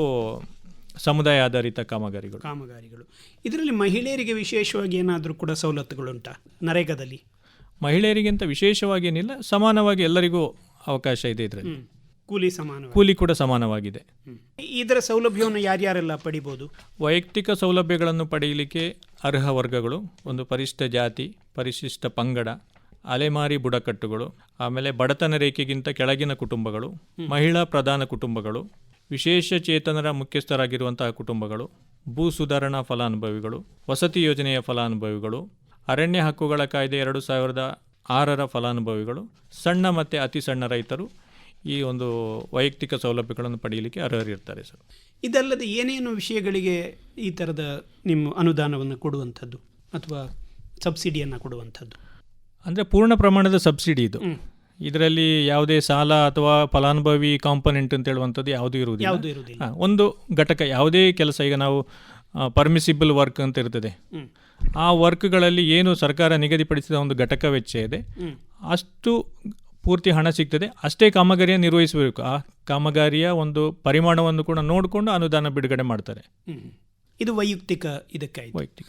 ಸಮುದಾಯ ಆಧಾರಿತ ಕಾಮಗಾರಿಗಳು. ಕಾಮಗಾರಿಗಳು. ಇದರಲ್ಲಿ ಮಹಿಳೆಯರಿಗೆ ವಿಶೇಷವಾಗಿ ಏನಾದರೂ ಕೂಡ ಸವಲತ್ತುಗಳುಂಟಾ ನರೇಗಾದಲ್ಲಿ? ಮಹಿಳೆಯರಿಗಿಂತ ವಿಶೇಷವಾಗಿ ಏನಿಲ್ಲ ಸಮಾನವಾಗಿ ಎಲ್ಲರಿಗೂ ಅವಕಾಶ ಇದೆ ಇದರಲ್ಲಿ. ಕೂಲಿ ಸಮಾನ ಕೂಲಿ ಕೂಡ ಸಮಾನವಾಗಿದೆ. ಇದರ ಸೌಲಭ್ಯವನ್ನು ಯಾರ್ಯಾರೆಲ್ಲ ಪಡಿಬೋದು? ವೈಯಕ್ತಿಕ ಸೌಲಭ್ಯಗಳನ್ನು ಪಡೆಯಲಿಕ್ಕೆ ಅರ್ಹ ವರ್ಗಗಳು ಒಂದು ಪರಿಶಿಷ್ಟ ಜಾತಿ ಪರಿಶಿಷ್ಟ ಪಂಗಡ ಅಲೆಮಾರಿ ಬುಡಕಟ್ಟುಗಳು ಆಮೇಲೆ ಬಡತನ ರೇಖೆಗಿಂತ ಕೆಳಗಿನ ಕುಟುಂಬಗಳು ಮಹಿಳಾ ಪ್ರಧಾನ ಕುಟುಂಬಗಳು ವಿಶೇಷ ಚೇತನರ ಮುಖ್ಯಸ್ಥರಾಗಿರುವಂತಹ ಕುಟುಂಬಗಳು ಭೂ ಸುಧಾರಣಾ ಫಲಾನುಭವಿಗಳು ವಸತಿ ಯೋಜನೆಯ ಫಲಾನುಭವಿಗಳು ಅರಣ್ಯ ಹಕ್ಕುಗಳ ಕಾಯ್ದೆ ಎರಡು ಸಾವಿರದ ಆರರ ಫಲಾನುಭವಿಗಳು ಸಣ್ಣ ಮತ್ತು ಅತಿ ಸಣ್ಣ ರೈತರು ಈ ಒಂದು ವೈಯಕ್ತಿಕ ಸೌಲಭ್ಯಗಳನ್ನು ಪಡೆಯಲಿಕ್ಕೆ ಅರ್ಹರಿರ್ತಾರೆ ಸರ್. ಇದಲ್ಲದೆ ಏನೇನು ವಿಷಯಗಳಿಗೆ ಈ ಥರದ ನಿಮ್ಮ ಅನುದಾನವನ್ನು ಕೊಡುವಂಥದ್ದು ಅಥವಾ ಸಬ್ಸಿಡಿಯನ್ನು ಕೊಡುವಂಥದ್ದು? ಅಂದರೆ ಪೂರ್ಣ ಪ್ರಮಾಣದ ಸಬ್ಸಿಡಿ ಇದು. ಇದರಲ್ಲಿ ಯಾವುದೇ ಸಾಲ ಅಥವಾ ಫಲಾನುಭವಿ ಕಾಂಪೊನೆಂಟ್ ಅಂತ ಹೇಳುವಂಥದ್ದು ಯಾವುದೂ ಇರುವುದಿಲ್ಲ. ಯಾವುದೂ ಇರುವುದಿಲ್ಲ. ಒಂದು ಘಟಕ ಯಾವುದೇ ಕೆಲಸ ಈಗ ನಾವು ಪರ್ಮಿಸಿಬಲ್ ವರ್ಕ್ ಅಂತ ಇರ್ತದೆ. ಆ ವರ್ಕ್ಗಳಲ್ಲಿ ಏನು ಸರ್ಕಾರ ನಿಗದಿಪಡಿಸಿದ ಒಂದು ಘಟಕ ವೆಚ್ಚ ಇದೆ. ಅಷ್ಟು ಪೂರ್ತಿ ಹಣ ಸಿಗ್ತದೆ. ಅಷ್ಟೇ ಕಾಮಗಾರಿಯನ್ನು ನಿರ್ವಹಿಸಬೇಕು. ಆ ಕಾಮಗಾರಿಯ ಒಂದು ಪರಿಮಾಣವನ್ನು ಕೂಡ ನೋಡಿಕೊಂಡು ಅನುದಾನ ಬಿಡುಗಡೆ ಮಾಡ್ತಾರೆ. ಇದು ವೈಯಕ್ತಿಕ ಇದಕ್ಕೆ ವೈಯಕ್ತಿಕ.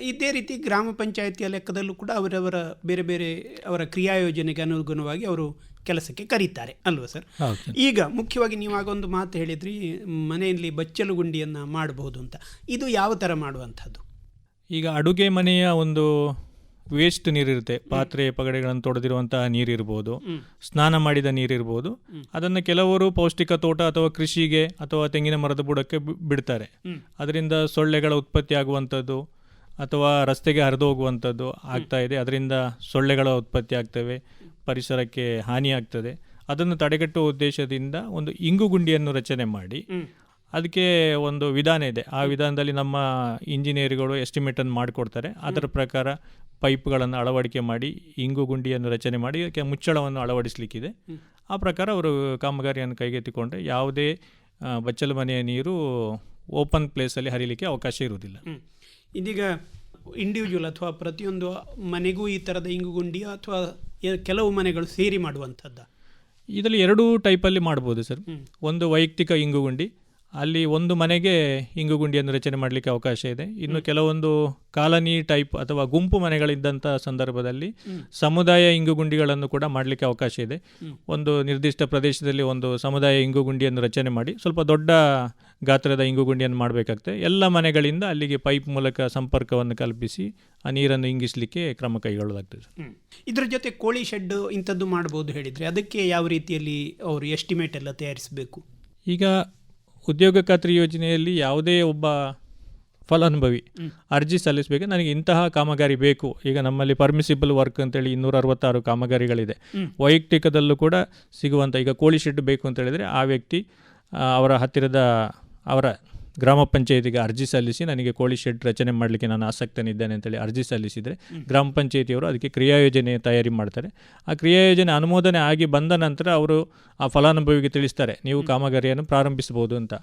ಇದೇ ರೀತಿ ಗ್ರಾಮ ಪಂಚಾಯಿತಿಯ ಲೆಕ್ಕದಲ್ಲೂ ಕೂಡ ಅವರವರ ಬೇರೆ ಬೇರೆ ಅವರ ಕ್ರಿಯಾ ಯೋಜನೆಗೆ ಅನುಗುಣವಾಗಿ ಅವರು ಕೆಲಸಕ್ಕೆ ಕರೀತಾರೆ. ಅಲ್ವಾ ಸರ್? ಈಗ ಮುಖ್ಯವಾಗಿ ನೀವು ಆಗೊಂದು ಮಾತು ಹೇಳಿದ್ರಿ ಮನೆಯಲ್ಲಿ ಬಚ್ಚಲು ಗುಂಡಿಯನ್ನು ಮಾಡಬಹುದು ಅಂತ. ಇದು ಯಾವ ಥರ ಮಾಡುವಂಥದ್ದು? ಈಗ ಅಡುಗೆ ಮನೆಯ ಒಂದು ವೇಸ್ಟ್ ನೀರಿರುತ್ತೆ. ಪಾತ್ರೆ ಪಗಡೆಗಳನ್ನು ತೊಡೆದಿರುವಂತಹ ನೀರಿರ್ಬೋದು. ಸ್ನಾನ ಮಾಡಿದ ನೀರಿರ್ಬೋದು. ಅದನ್ನು ಕೆಲವರು ಪೌಷ್ಟಿಕ ತೋಟ ಅಥವಾ ಕೃಷಿಗೆ ಅಥವಾ ತೆಂಗಿನ ಮರದ ಬುಡಕ್ಕೆ ಬಿಡ್ತಾರೆ. ಅದರಿಂದ ಸೊಳ್ಳೆಗಳ ಉತ್ಪತ್ತಿ ಆಗುವಂಥದ್ದು ಅಥವಾ ರಸ್ತೆಗೆ ಹರಿದು ಹೋಗುವಂಥದ್ದು ಆಗ್ತಾ ಇದೆ. ಅದರಿಂದ ಸೊಳ್ಳೆಗಳ ಉತ್ಪತ್ತಿ ಆಗ್ತವೆ. ಪರಿಸರಕ್ಕೆ ಹಾನಿ ಆಗ್ತದೆ. ಅದನ್ನು ತಡೆಗಟ್ಟುವ ಉದ್ದೇಶದಿಂದ ಒಂದು ಇಂಗು ಗುಂಡಿಯನ್ನು ರಚನೆ ಮಾಡಿ. ಅದಕ್ಕೆ ಒಂದು ವಿಧಾನ ಇದೆ. ಆ ವಿಧಾನದಲ್ಲಿ ನಮ್ಮ ಇಂಜಿನಿಯರ್ಗಳು ಎಸ್ಟಿಮೇಟನ್ನು ಮಾಡಿಕೊಡ್ತಾರೆ. ಅದರ ಪ್ರಕಾರ ಪೈಪ್ಗಳನ್ನು ಅಳವಡಿಕೆ ಮಾಡಿ ಇಂಗು ಗುಂಡಿಯನ್ನು ರಚನೆ ಮಾಡಿ ಅದಕ್ಕೆ ಮುಚ್ಚಳವನ್ನು ಅಳವಡಿಸಲಿಕ್ಕಿದೆ. ಆ ಪ್ರಕಾರ ಅವರು ಕಾಮಗಾರಿಯನ್ನು ಕೈಗೆತ್ತಿಕೊಂಡ್ರೆ ಯಾವುದೇ ಬಚ್ಚಲು ಮನೆಯ ನೀರು ಓಪನ್ ಪ್ಲೇಸಲ್ಲಿ ಹರಿಲಿಕ್ಕೆ ಅವಕಾಶ ಇರುವುದಿಲ್ಲ. ಇದೀಗ ಇಂಡಿವಿಜುವಲ್ ಅಥವಾ ಪ್ರತಿಯೊಂದು ಮನೆಗೂ ಈ ಥರದ ಇಂಗು ಗುಂಡಿ ಅಥವಾ ಕೆಲವು ಮನೆಗಳು ಸೇರಿ ಮಾಡುವಂಥದ್ದು? ಇದರಲ್ಲಿ ಎರಡೂ ಟೈಪಲ್ಲಿ ಮಾಡ್ಬೋದು ಸರ್. ಒಂದು ವೈಯಕ್ತಿಕ ಇಂಗುಗುಂಡಿ ಅಲ್ಲಿ ಒಂದು ಮನೆಗೆ ಇಂಗುಗುಂಡಿಯನ್ನು ರಚನೆ ಮಾಡಲಿಕ್ಕೆ ಅವಕಾಶ ಇದೆ. ಇನ್ನು ಕೆಲವೊಂದು ಕಾಲನಿ ಟೈಪ್ ಅಥವಾ ಗುಂಪು ಮನೆಗಳಿದ್ದಂಥ ಸಂದರ್ಭದಲ್ಲಿ ಸಮುದಾಯ ಇಂಗುಗುಂಡಿಗಳನ್ನು ಕೂಡ ಮಾಡಲಿಕ್ಕೆ ಅವಕಾಶ ಇದೆ. ಒಂದು ನಿರ್ದಿಷ್ಟ ಪ್ರದೇಶದಲ್ಲಿ ಒಂದು ಸಮುದಾಯ ಇಂಗುಗುಂಡಿಯನ್ನು ರಚನೆ ಮಾಡಿ ಸ್ವಲ್ಪ ದೊಡ್ಡ ಗಾತ್ರದ ಇಂಗುಗುಂಡಿಯನ್ನು ಮಾಡಬೇಕಾಗ್ತದೆ. ಎಲ್ಲ ಮನೆಗಳಿಂದ ಅಲ್ಲಿಗೆ ಪೈಪ್ ಮೂಲಕ ಸಂಪರ್ಕವನ್ನು ಕಲ್ಪಿಸಿ ಆ ನೀರನ್ನು ಇಂಗಿಸಲಿಕ್ಕೆ ಕ್ರಮ ಕೈಗೊಳ್ಳಲಾಗ್ತದೆ ಇದರ ಇದ್ರ ಜೊತೆ ಕೋಳಿ ಶೆಡ್ ಇಂಥದ್ದು ಮಾಡ್ಬೋದು ಹೇಳಿದರೆ ಅದಕ್ಕೆ ಯಾವ ರೀತಿಯಲ್ಲಿ ಅವರು ಎಸ್ಟಿಮೇಟ್ ಎಲ್ಲ ತಯಾರಿಸಬೇಕು? ಈಗ ಉದ್ಯೋಗ ಖಾತ್ರಿ ಯೋಜನೆಯಲ್ಲಿ ಯಾವುದೇ ಒಬ್ಬ ಫಲಾನುಭವಿ ಅರ್ಜಿ ಸಲ್ಲಿಸಬೇಕು. ನನಗೆ ಇಂತಹ ಕಾಮಗಾರಿ ಬೇಕು. ಈಗ ನಮ್ಮಲ್ಲಿ ಪರ್ಮಿಸಿಬಲ್ ವರ್ಕ್ ಅಂತೇಳಿ ಇನ್ನೂರ ಅರವತ್ತಾರು ಕಾಮಗಾರಿಗಳಿದೆ ವೈಯಕ್ತಿಕದಲ್ಲೂ ಕೂಡ ಸಿಗುವಂಥ ಈಗ ಕೋಳಿ ಶೆಡ್ ಬೇಕು ಅಂತ ಹೇಳಿದರೆ ಆ ವ್ಯಕ್ತಿ ಅವರ ಹತ್ತಿರದ ಅವರ ಗ್ರಾಮ ಪಂಚಾಯತಿಗೆ ಅರ್ಜಿ ಸಲ್ಲಿಸಿ ನನಗೆ ಕೋಳಿ ಶೆಡ್ ರಚನೆ ಮಾಡಲಿಕ್ಕೆ ನಾನು ಆಸಕ್ತನಿದ್ದೇನೆ ಅಂತೇಳಿ ಅರ್ಜಿ ಸಲ್ಲಿಸಿದರೆ ಗ್ರಾಮ ಪಂಚಾಯತಿಯವರು ಅದಕ್ಕೆ ಕ್ರಿಯಾಯೋಜನೆ ತಯಾರಿ ಮಾಡ್ತಾರೆ. ಆ ಕ್ರಿಯಾಯೋಜನೆ ಅನುಮೋದನೆ ಆಗಿ ಬಂದ ನಂತರ ಅವರು ಆ ಫಲಾನುಭವಿಗೆ ತಿಳಿಸ್ತಾರೆ ನೀವು ಕಾಮಗಾರಿಯನ್ನು ಪ್ರಾರಂಭಿಸಬಹುದು ಅಂತ.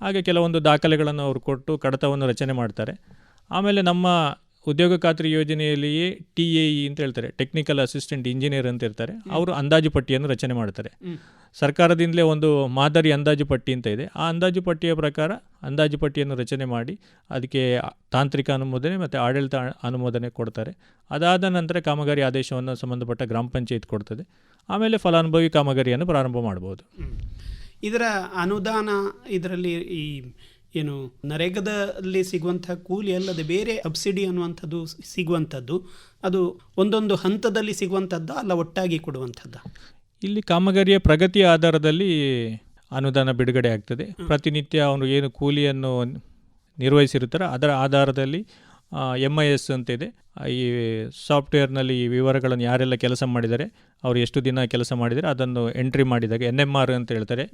ಹಾಗೆ ಕೆಲವೊಂದು ದಾಖಲೆಗಳನ್ನು ಅವರು ಕೊಟ್ಟು ಕಡತವನ್ನು ರಚನೆ ಮಾಡ್ತಾರೆ. ಆಮೇಲೆ ನಮ್ಮ ಉದ್ಯೋಗ ಖಾತ್ರಿ ಯೋಜನೆಯಲ್ಲಿಯೇ ಟಿ ಎ ಇ ಅಂತ ಹೇಳ್ತಾರೆ. ಟೆಕ್ನಿಕಲ್ ಅಸಿಸ್ಟೆಂಟ್ ಇಂಜಿನಿಯರ್ ಅಂತ ಇರ್ತಾರೆ. ಅವರು ಅಂದಾಜು ಪಟ್ಟಿಯನ್ನು ರಚನೆ ಮಾಡ್ತಾರೆ. ಸರ್ಕಾರದಿಂದಲೇ ಒಂದು ಮಾದರಿ ಅಂದಾಜು ಪಟ್ಟಿ ಅಂತ ಇದೆ. ಆ ಅಂದಾಜು ಪಟ್ಟಿಯ ಪ್ರಕಾರ ಅಂದಾಜು ಪಟ್ಟಿಯನ್ನು ರಚನೆ ಮಾಡಿ ಅದಕ್ಕೆ ತಾಂತ್ರಿಕ ಅನುಮೋದನೆ ಮತ್ತು ಆಡಳಿತ ಅನುಮೋದನೆ ಕೊಡ್ತಾರೆ. ಅದಾದ ನಂತರ ಕಾಮಗಾರಿ ಆದೇಶವನ್ನು ಸಂಬಂಧಪಟ್ಟ ಗ್ರಾಮ ಪಂಚಾಯತ್ ಕೊಡ್ತದೆ. ಆಮೇಲೆ ಫಲಾನುಭವಿ ಕಾಮಗಾರಿಯನ್ನು ಪ್ರಾರಂಭ ಮಾಡ್ಬೋದು. ಇದರ ಅನುದಾನ ಇದರಲ್ಲಿ ಈ ಏನು ನರೇಗದಲ್ಲಿ ಸಿಗುವಂಥ ಕೂಲಿ ಅಲ್ಲದೆ ಬೇರೆ ಸಬ್ಸಿಡಿ ಅನ್ನುವಂಥದ್ದು ಸಿಗುವಂಥದ್ದು ಅದು ಒಂದೊಂದು ಹಂತದಲ್ಲಿ ಸಿಗುವಂಥದ್ದು ಅಲ್ಲ ಒಟ್ಟಾಗಿ ಕೊಡುವಂಥದ್ದು? ಇಲ್ಲಿ ಕಾಮಗಾರಿಯ ಪ್ರಗತಿಯ ಆಧಾರದಲ್ಲಿ ಅನುದಾನ ಬಿಡುಗಡೆ ಆಗ್ತದೆ. ಪ್ರತಿನಿತ್ಯ ಅವನು ಏನು ಕೂಲಿಯನ್ನು ನಿರ್ವಹಿಸಿರುತ್ತಾರೆ ಅದರ ಆಧಾರದಲ್ಲಿ ಎಂ ಐ ಎಸ್ ಅಂತ ಇದೆ. ಆ, ಈ ಸಾಫ್ಟ್ವೇರ್ನಲ್ಲಿ ಈ ವಿವರಗಳನ್ನು ಯಾರೆಲ್ಲ ಕೆಲಸ ಮಾಡಿದ್ದಾರೆ ಅವರು ಎಷ್ಟು ದಿನ ಕೆಲಸ ಮಾಡಿದರೆ ಅದನ್ನು ಎಂಟ್ರಿ ಮಾಡಿದಾಗ ಎನ್ ಎಂ ಆರ್ ಅಂತ ಹೇಳ್ತಾರೆ.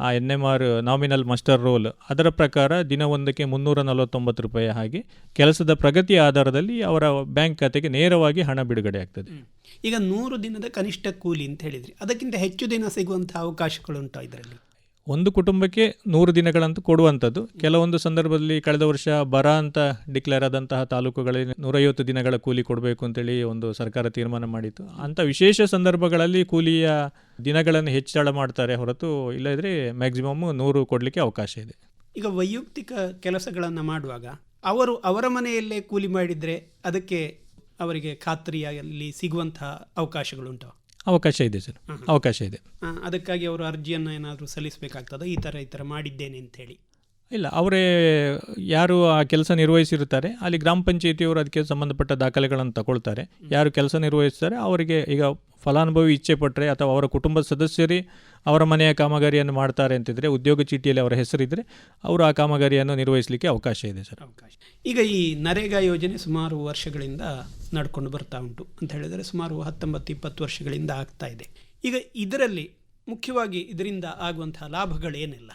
ಆ N M R nominal muster roll ಅದರ ಪ್ರಕಾರ ದಿನವೊಂದಕ್ಕೆ ಮುನ್ನೂರ ನಲವತ್ತೊಂಬತ್ತು ರೂಪಾಯಿ ಹಾಗೆ ಕೆಲಸದ ಪ್ರಗತಿಯ ಆಧಾರದಲ್ಲಿ ಅವರ ಬ್ಯಾಂಕ್ ಖಾತೆಗೆ ನೇರವಾಗಿ ಹಣ ಬಿಡುಗಡೆ ಆಗ್ತದೆ. ಈಗ ನೂರು ದಿನದ ಕನಿಷ್ಠ ಕೂಲಿ ಅಂತ ಹೇಳಿದ್ರಿ. ಅದಕ್ಕಿಂತ ಹೆಚ್ಚು ದಿನ ಸಿಗುವಂಥ ಅವಕಾಶಗಳುಂಟು ಇದರಲ್ಲಿ? ಒಂದು ಕುಟುಂಬಕ್ಕೆ ನೂರು ದಿನಗಳಂತೂ ಕೊಡುವಂಥದ್ದು. ಕೆಲವೊಂದು ಸಂದರ್ಭದಲ್ಲಿ ಕಳೆದ ವರ್ಷ ಬರ ಅಂತ ಡಿಕ್ಲೇರ್ ಆದಂತಹ ತಾಲೂಕುಗಳಲ್ಲಿ ನೂರೈವತ್ತು ದಿನಗಳ ಕೂಲಿ ಕೊಡಬೇಕು ಅಂತೇಳಿ ಒಂದು ಸರ್ಕಾರ ತೀರ್ಮಾನ ಮಾಡಿತ್ತು. ಅಂಥ ವಿಶೇಷ ಸಂದರ್ಭಗಳಲ್ಲಿ ಕೂಲಿಯ ದಿನಗಳನ್ನು ಹೆಚ್ಚಳ ಮಾಡ್ತಾರೆ ಹೊರತು ಇಲ್ಲದ್ರೆ ಮ್ಯಾಕ್ಸಿಮಮ್ ನೂರು ಕೊಡಲಿಕ್ಕೆ ಅವಕಾಶ ಇದೆ. ಈಗ ವೈಯಕ್ತಿಕ ಕೆಲಸಗಳನ್ನು ಮಾಡುವಾಗ ಅವರು ಅವರ ಮನೆಯಲ್ಲೇ ಕೂಲಿ ಮಾಡಿದರೆ ಅದಕ್ಕೆ ಅವರಿಗೆ ಖಾತ್ರಿಯಲ್ಲಿ ಸಿಗುವಂತಹ ಅವಕಾಶಗಳುಂಟು? ಅವಕಾಶ ಇದೆ ಸರ್. ಅವಕಾಶ ಇದೆ. ಅದಕ್ಕಾಗಿ ಅವರು ಅರ್ಜಿಯನ್ನು ಏನಾದರೂ ಸಲ್ಲಿಸಬೇಕಾಗ್ತದೆ? ಈ ಥರ ಈ ಥರ ಮಾಡಿದ್ದೇನೆ ಅಂತೇಳಿ ಇಲ್ಲ ಅವರೇ ಯಾರು ಆ ಕೆಲಸ ನಿರ್ವಹಿಸಿರುತ್ತಾರೆ ಅಲ್ಲಿ ಗ್ರಾಮ ಪಂಚಾಯಿತಿಯವರು ಅದಕ್ಕೆ ಸಂಬಂಧಪಟ್ಟ ದಾಖಲೆಗಳನ್ನು ತಗೊಳ್ತಾರೆ. ಯಾರು ಕೆಲಸ ನಿರ್ವಹಿಸ್ತಾರೆ ಅವರಿಗೆ ಈಗ ಫಲಾನುಭವಿ ಇಚ್ಛೆ ಪಟ್ಟರೆ ಅಥವಾ ಅವರ ಕುಟುಂಬದ ಸದಸ್ಯರೇ ಅವರ ಮನೆಯ ಕಾಮಗಾರಿಯನ್ನು ಮಾಡ್ತಾರೆ ಅಂತಿದ್ರೆ ಉದ್ಯೋಗ ಚೀಟಿಯಲ್ಲಿ ಅವರ ಹೆಸರಿದ್ದರೆ ಅವರು ಆ ಕಾಮಗಾರಿಯನ್ನು ನಿರ್ವಹಿಸಲಿಕ್ಕೆ ಅವಕಾಶ ಇದೆ ಸರ್. ಅವಕಾಶ. ಈಗ ಈ ನರೇಗಾ ಯೋಜನೆ ಸುಮಾರು ವರ್ಷಗಳಿಂದ ನಡ್ಕೊಂಡು ಬರ್ತಾ ಉಂಟು ಅಂತ ಹೇಳಿದರೆ ಸುಮಾರು ಹತ್ತೊಂಬತ್ತು ಇಪ್ಪತ್ತು ವರ್ಷಗಳಿಂದ ಆಗ್ತಾ ಇದೆ. ಈಗ ಇದರಲ್ಲಿ ಮುಖ್ಯವಾಗಿ ಇದರಿಂದ ಆಗುವಂತಹ ಲಾಭಗಳೇನಿಲ್ಲ?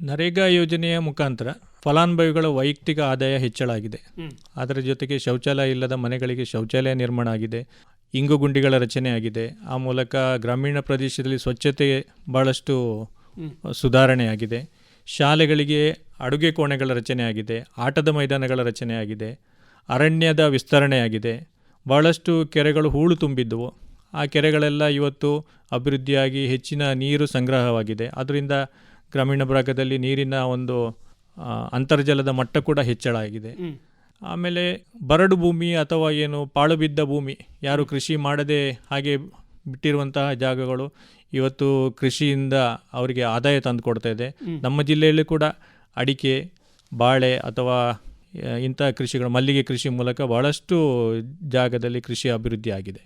ನರೇಗಾ ಯೋಜನೆಯ ಮುಖಾಂತರ ಫಲಾನುಭವಿಗಳ ವೈಯಕ್ತಿಕ ಆದಾಯ ಹೆಚ್ಚಳ ಆಗಿದೆ ಅದರ ಜೊತೆಗೆ ಶೌಚಾಲಯ ಇಲ್ಲದ ಮನೆಗಳಿಗೆ ಶೌಚಾಲಯ ನಿರ್ಮಾಣ ಆಗಿದೆ. ಇಂಗು ಗುಂಡಿಗಳ ರಚನೆ ಆಗಿದೆ. ಆ ಮೂಲಕ ಗ್ರಾಮೀಣ ಪ್ರದೇಶದಲ್ಲಿ ಸ್ವಚ್ಛತೆ ಭಾಳಷ್ಟು ಸುಧಾರಣೆಯಾಗಿದೆ ಶಾಲೆಗಳಿಗೆ ಅಡುಗೆ ಕೋಣೆಗಳ ರಚನೆ ಆಗಿದೆ. ಆಟದ ಮೈದಾನಗಳ ರಚನೆ ಆಗಿದೆ. ಅರಣ್ಯದ ವಿಸ್ತರಣೆಯಾಗಿದೆ. ಬಹಳಷ್ಟು ಭಾಳಷ್ಟು ಕೆರೆಗಳು ಹೂಳು ತುಂಬಿದ್ದವು. ಆ ಕೆರೆಗಳೆಲ್ಲ ಇವತ್ತು ಅಭಿವೃದ್ಧಿಯಾಗಿ ಹೆಚ್ಚಿನ ನೀರು ಸಂಗ್ರಹವಾಗಿದೆ. ಅದರಿಂದ ಗ್ರಾಮೀಣ ಭಾಗದಲ್ಲಿ ನೀರಿನ ಒಂದು ಅಂತರ್ಜಲದ ಮಟ್ಟ ಕೂಡ ಹೆಚ್ಚಳ ಆಗಿದೆ. ಆಮೇಲೆ ಬರಡು ಭೂಮಿ ಅಥವಾ ಏನು ಪಾಳು ಬಿದ್ದ ಭೂಮಿ ಯಾರು ಕೃಷಿ ಮಾಡದೆ ಹಾಗೆ ಬಿಟ್ಟಿರುವಂತಹ ಜಾಗಗಳು ಇವತ್ತು ಕೃಷಿಯಿಂದ ಅವರಿಗೆ ಆದಾಯ ತಂದು ಕೊಡ್ತಾ ಇದೆ. ನಮ್ಮ ಜಿಲ್ಲೆಯಲ್ಲಿ ಕೂಡ ಅಡಿಕೆ ಬಾಳೆ ಅಥವಾ ಇಂಥ ಕೃಷಿಗಳು ಮಲ್ಲಿಗೆ ಕೃಷಿ ಮೂಲಕ ಭಾಳಷ್ಟು ಜಾಗದಲ್ಲಿ ಕೃಷಿ ಅಭಿವೃದ್ಧಿ ಆಗಿದೆ.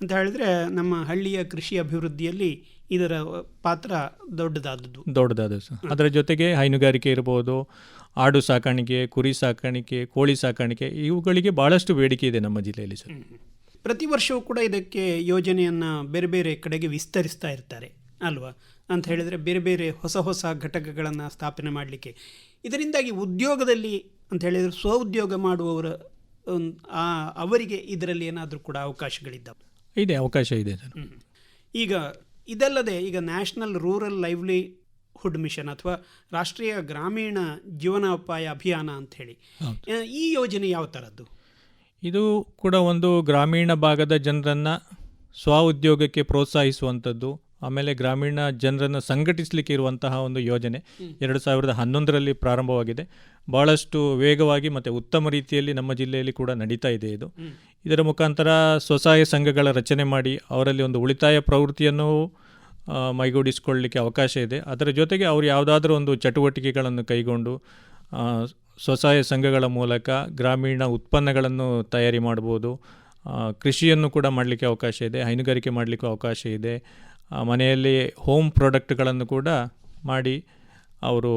ಅಂತ ಹೇಳಿದ್ರೆ ನಮ್ಮ ಹಳ್ಳಿಯ ಕೃಷಿ ಅಭಿವೃದ್ಧಿಯಲ್ಲಿ ಇದರ ಪಾತ್ರ ದೊಡ್ಡದಾದದ್ದು. ದೊಡ್ಡದಾದ ಅದರ ಜೊತೆಗೆ ಹೈನುಗಾರಿಕೆ ಇರ್ಬೋದು ಆಡು ಸಾಕಾಣಿಕೆ ಕುರಿ ಸಾಕಾಣಿಕೆ ಕೋಳಿ ಸಾಕಾಣಿಕೆ ಇವುಗಳಿಗೆ ಭಾಳಷ್ಟು ಬೇಡಿಕೆ ಇದೆ ನಮ್ಮ ಜಿಲ್ಲೆಯಲ್ಲಿ ಸರ್. ಪ್ರತಿ ವರ್ಷವೂ ಕೂಡ ಇದಕ್ಕೆ ಯೋಜನೆಯನ್ನು ಬೇರೆ ಬೇರೆ ಕಡೆಗೆ ವಿಸ್ತರಿಸ್ತಾ ಇರ್ತಾರೆ ಅಲ್ವಾ? ಅಂತ ಹೇಳಿದರೆ ಬೇರೆ ಬೇರೆ ಹೊಸ ಹೊಸ ಘಟಕಗಳನ್ನು ಸ್ಥಾಪನೆ ಮಾಡಲಿಕ್ಕೆ ಇದರಿಂದಾಗಿ ಉದ್ಯೋಗದಲ್ಲಿ ಅಂತ ಹೇಳಿದರೆ ಸ್ವ ಉದ್ಯೋಗ ಮಾಡುವವರ ಅವರಿಗೆ ಇದರಲ್ಲಿ ಏನಾದರೂ ಕೂಡ ಅವಕಾಶಗಳಿದ್ದಾವೆ. ಇದೆ ಅವಕಾಶ ಇದೆ ಸರ್. ಈಗ ಇದಲ್ಲದೆ ಈಗ ನ್ಯಾಷನಲ್ ರೂರಲ್ ಲೈವ್ಲಿಹುಡ್ ಮಿಷನ್ ಅಥವಾ ರಾಷ್ಟ್ರೀಯ ಗ್ರಾಮೀಣ ಜೀವನೋಪಾಯ ಅಭಿಯಾನ ಅಂತ ಹೇಳಿ ಈ ಯೋಜನೆ ಯಾವ ಥರದ್ದು? ಇದು ಕೂಡ ಒಂದು ಗ್ರಾಮೀಣ ಭಾಗದ ಜನರನ್ನು ಸ್ವ ಉದ್ಯೋಗಕ್ಕೆ ಪ್ರೋತ್ಸಾಹಿಸುವಂಥದ್ದು ಆಮೇಲೆ ಗ್ರಾಮೀಣ ಜನರನ್ನು ಸಂಘಟಿಸಲಿಕ್ಕೆ ಇರುವಂತಹ ಒಂದು ಯೋಜನೆ ಎರಡು ಸಾವಿರದ ಹನ್ನೊಂದರಲ್ಲಿ ಪ್ರಾರಂಭವಾಗಿದೆ. ಭಾಳಷ್ಟು ವೇಗವಾಗಿ ಮತ್ತು ಉತ್ತಮ ರೀತಿಯಲ್ಲಿ ನಮ್ಮ ಜಿಲ್ಲೆಯಲ್ಲಿ ಕೂಡ ನಡೀತಾ ಇದೆ ಇದು. ಇದರ ಮುಖಾಂತರ ಸ್ವಸಹಾಯ ಸಂಘಗಳ ರಚನೆ ಮಾಡಿ ಅವರಲ್ಲಿ ಒಂದು ಉಳಿತಾಯ ಪ್ರವೃತ್ತಿಯನ್ನು ಮೈಗೂಡಿಸಿಕೊಳ್ಳಲಿಕ್ಕೆ ಅವಕಾಶ ಇದೆ. ಅದರ ಜೊತೆಗೆ ಅವರು ಯಾವುದಾದ್ರೂ ಒಂದು ಚಟುವಟಿಕೆಗಳನ್ನು ಕೈಗೊಂಡು ಸ್ವಸಹಾಯ ಸಂಘಗಳ ಮೂಲಕ ಗ್ರಾಮೀಣ ಉತ್ಪನ್ನಗಳನ್ನು ತಯಾರಿ ಮಾಡ್ಬೋದು ಕೃಷಿಯನ್ನು ಕೂಡ ಮಾಡಲಿಕ್ಕೆ ಅವಕಾಶ ಇದೆ. ಹೈನುಗಾರಿಕೆ ಮಾಡಲಿಕ್ಕೂ ಅವಕಾಶ ಇದೆ. ಮನೆಯಲ್ಲಿ ಹೋಮ್ ಪ್ರಾಡಕ್ಟ್ಗಳನ್ನು ಕೂಡ ಮಾಡಿ ಅವರು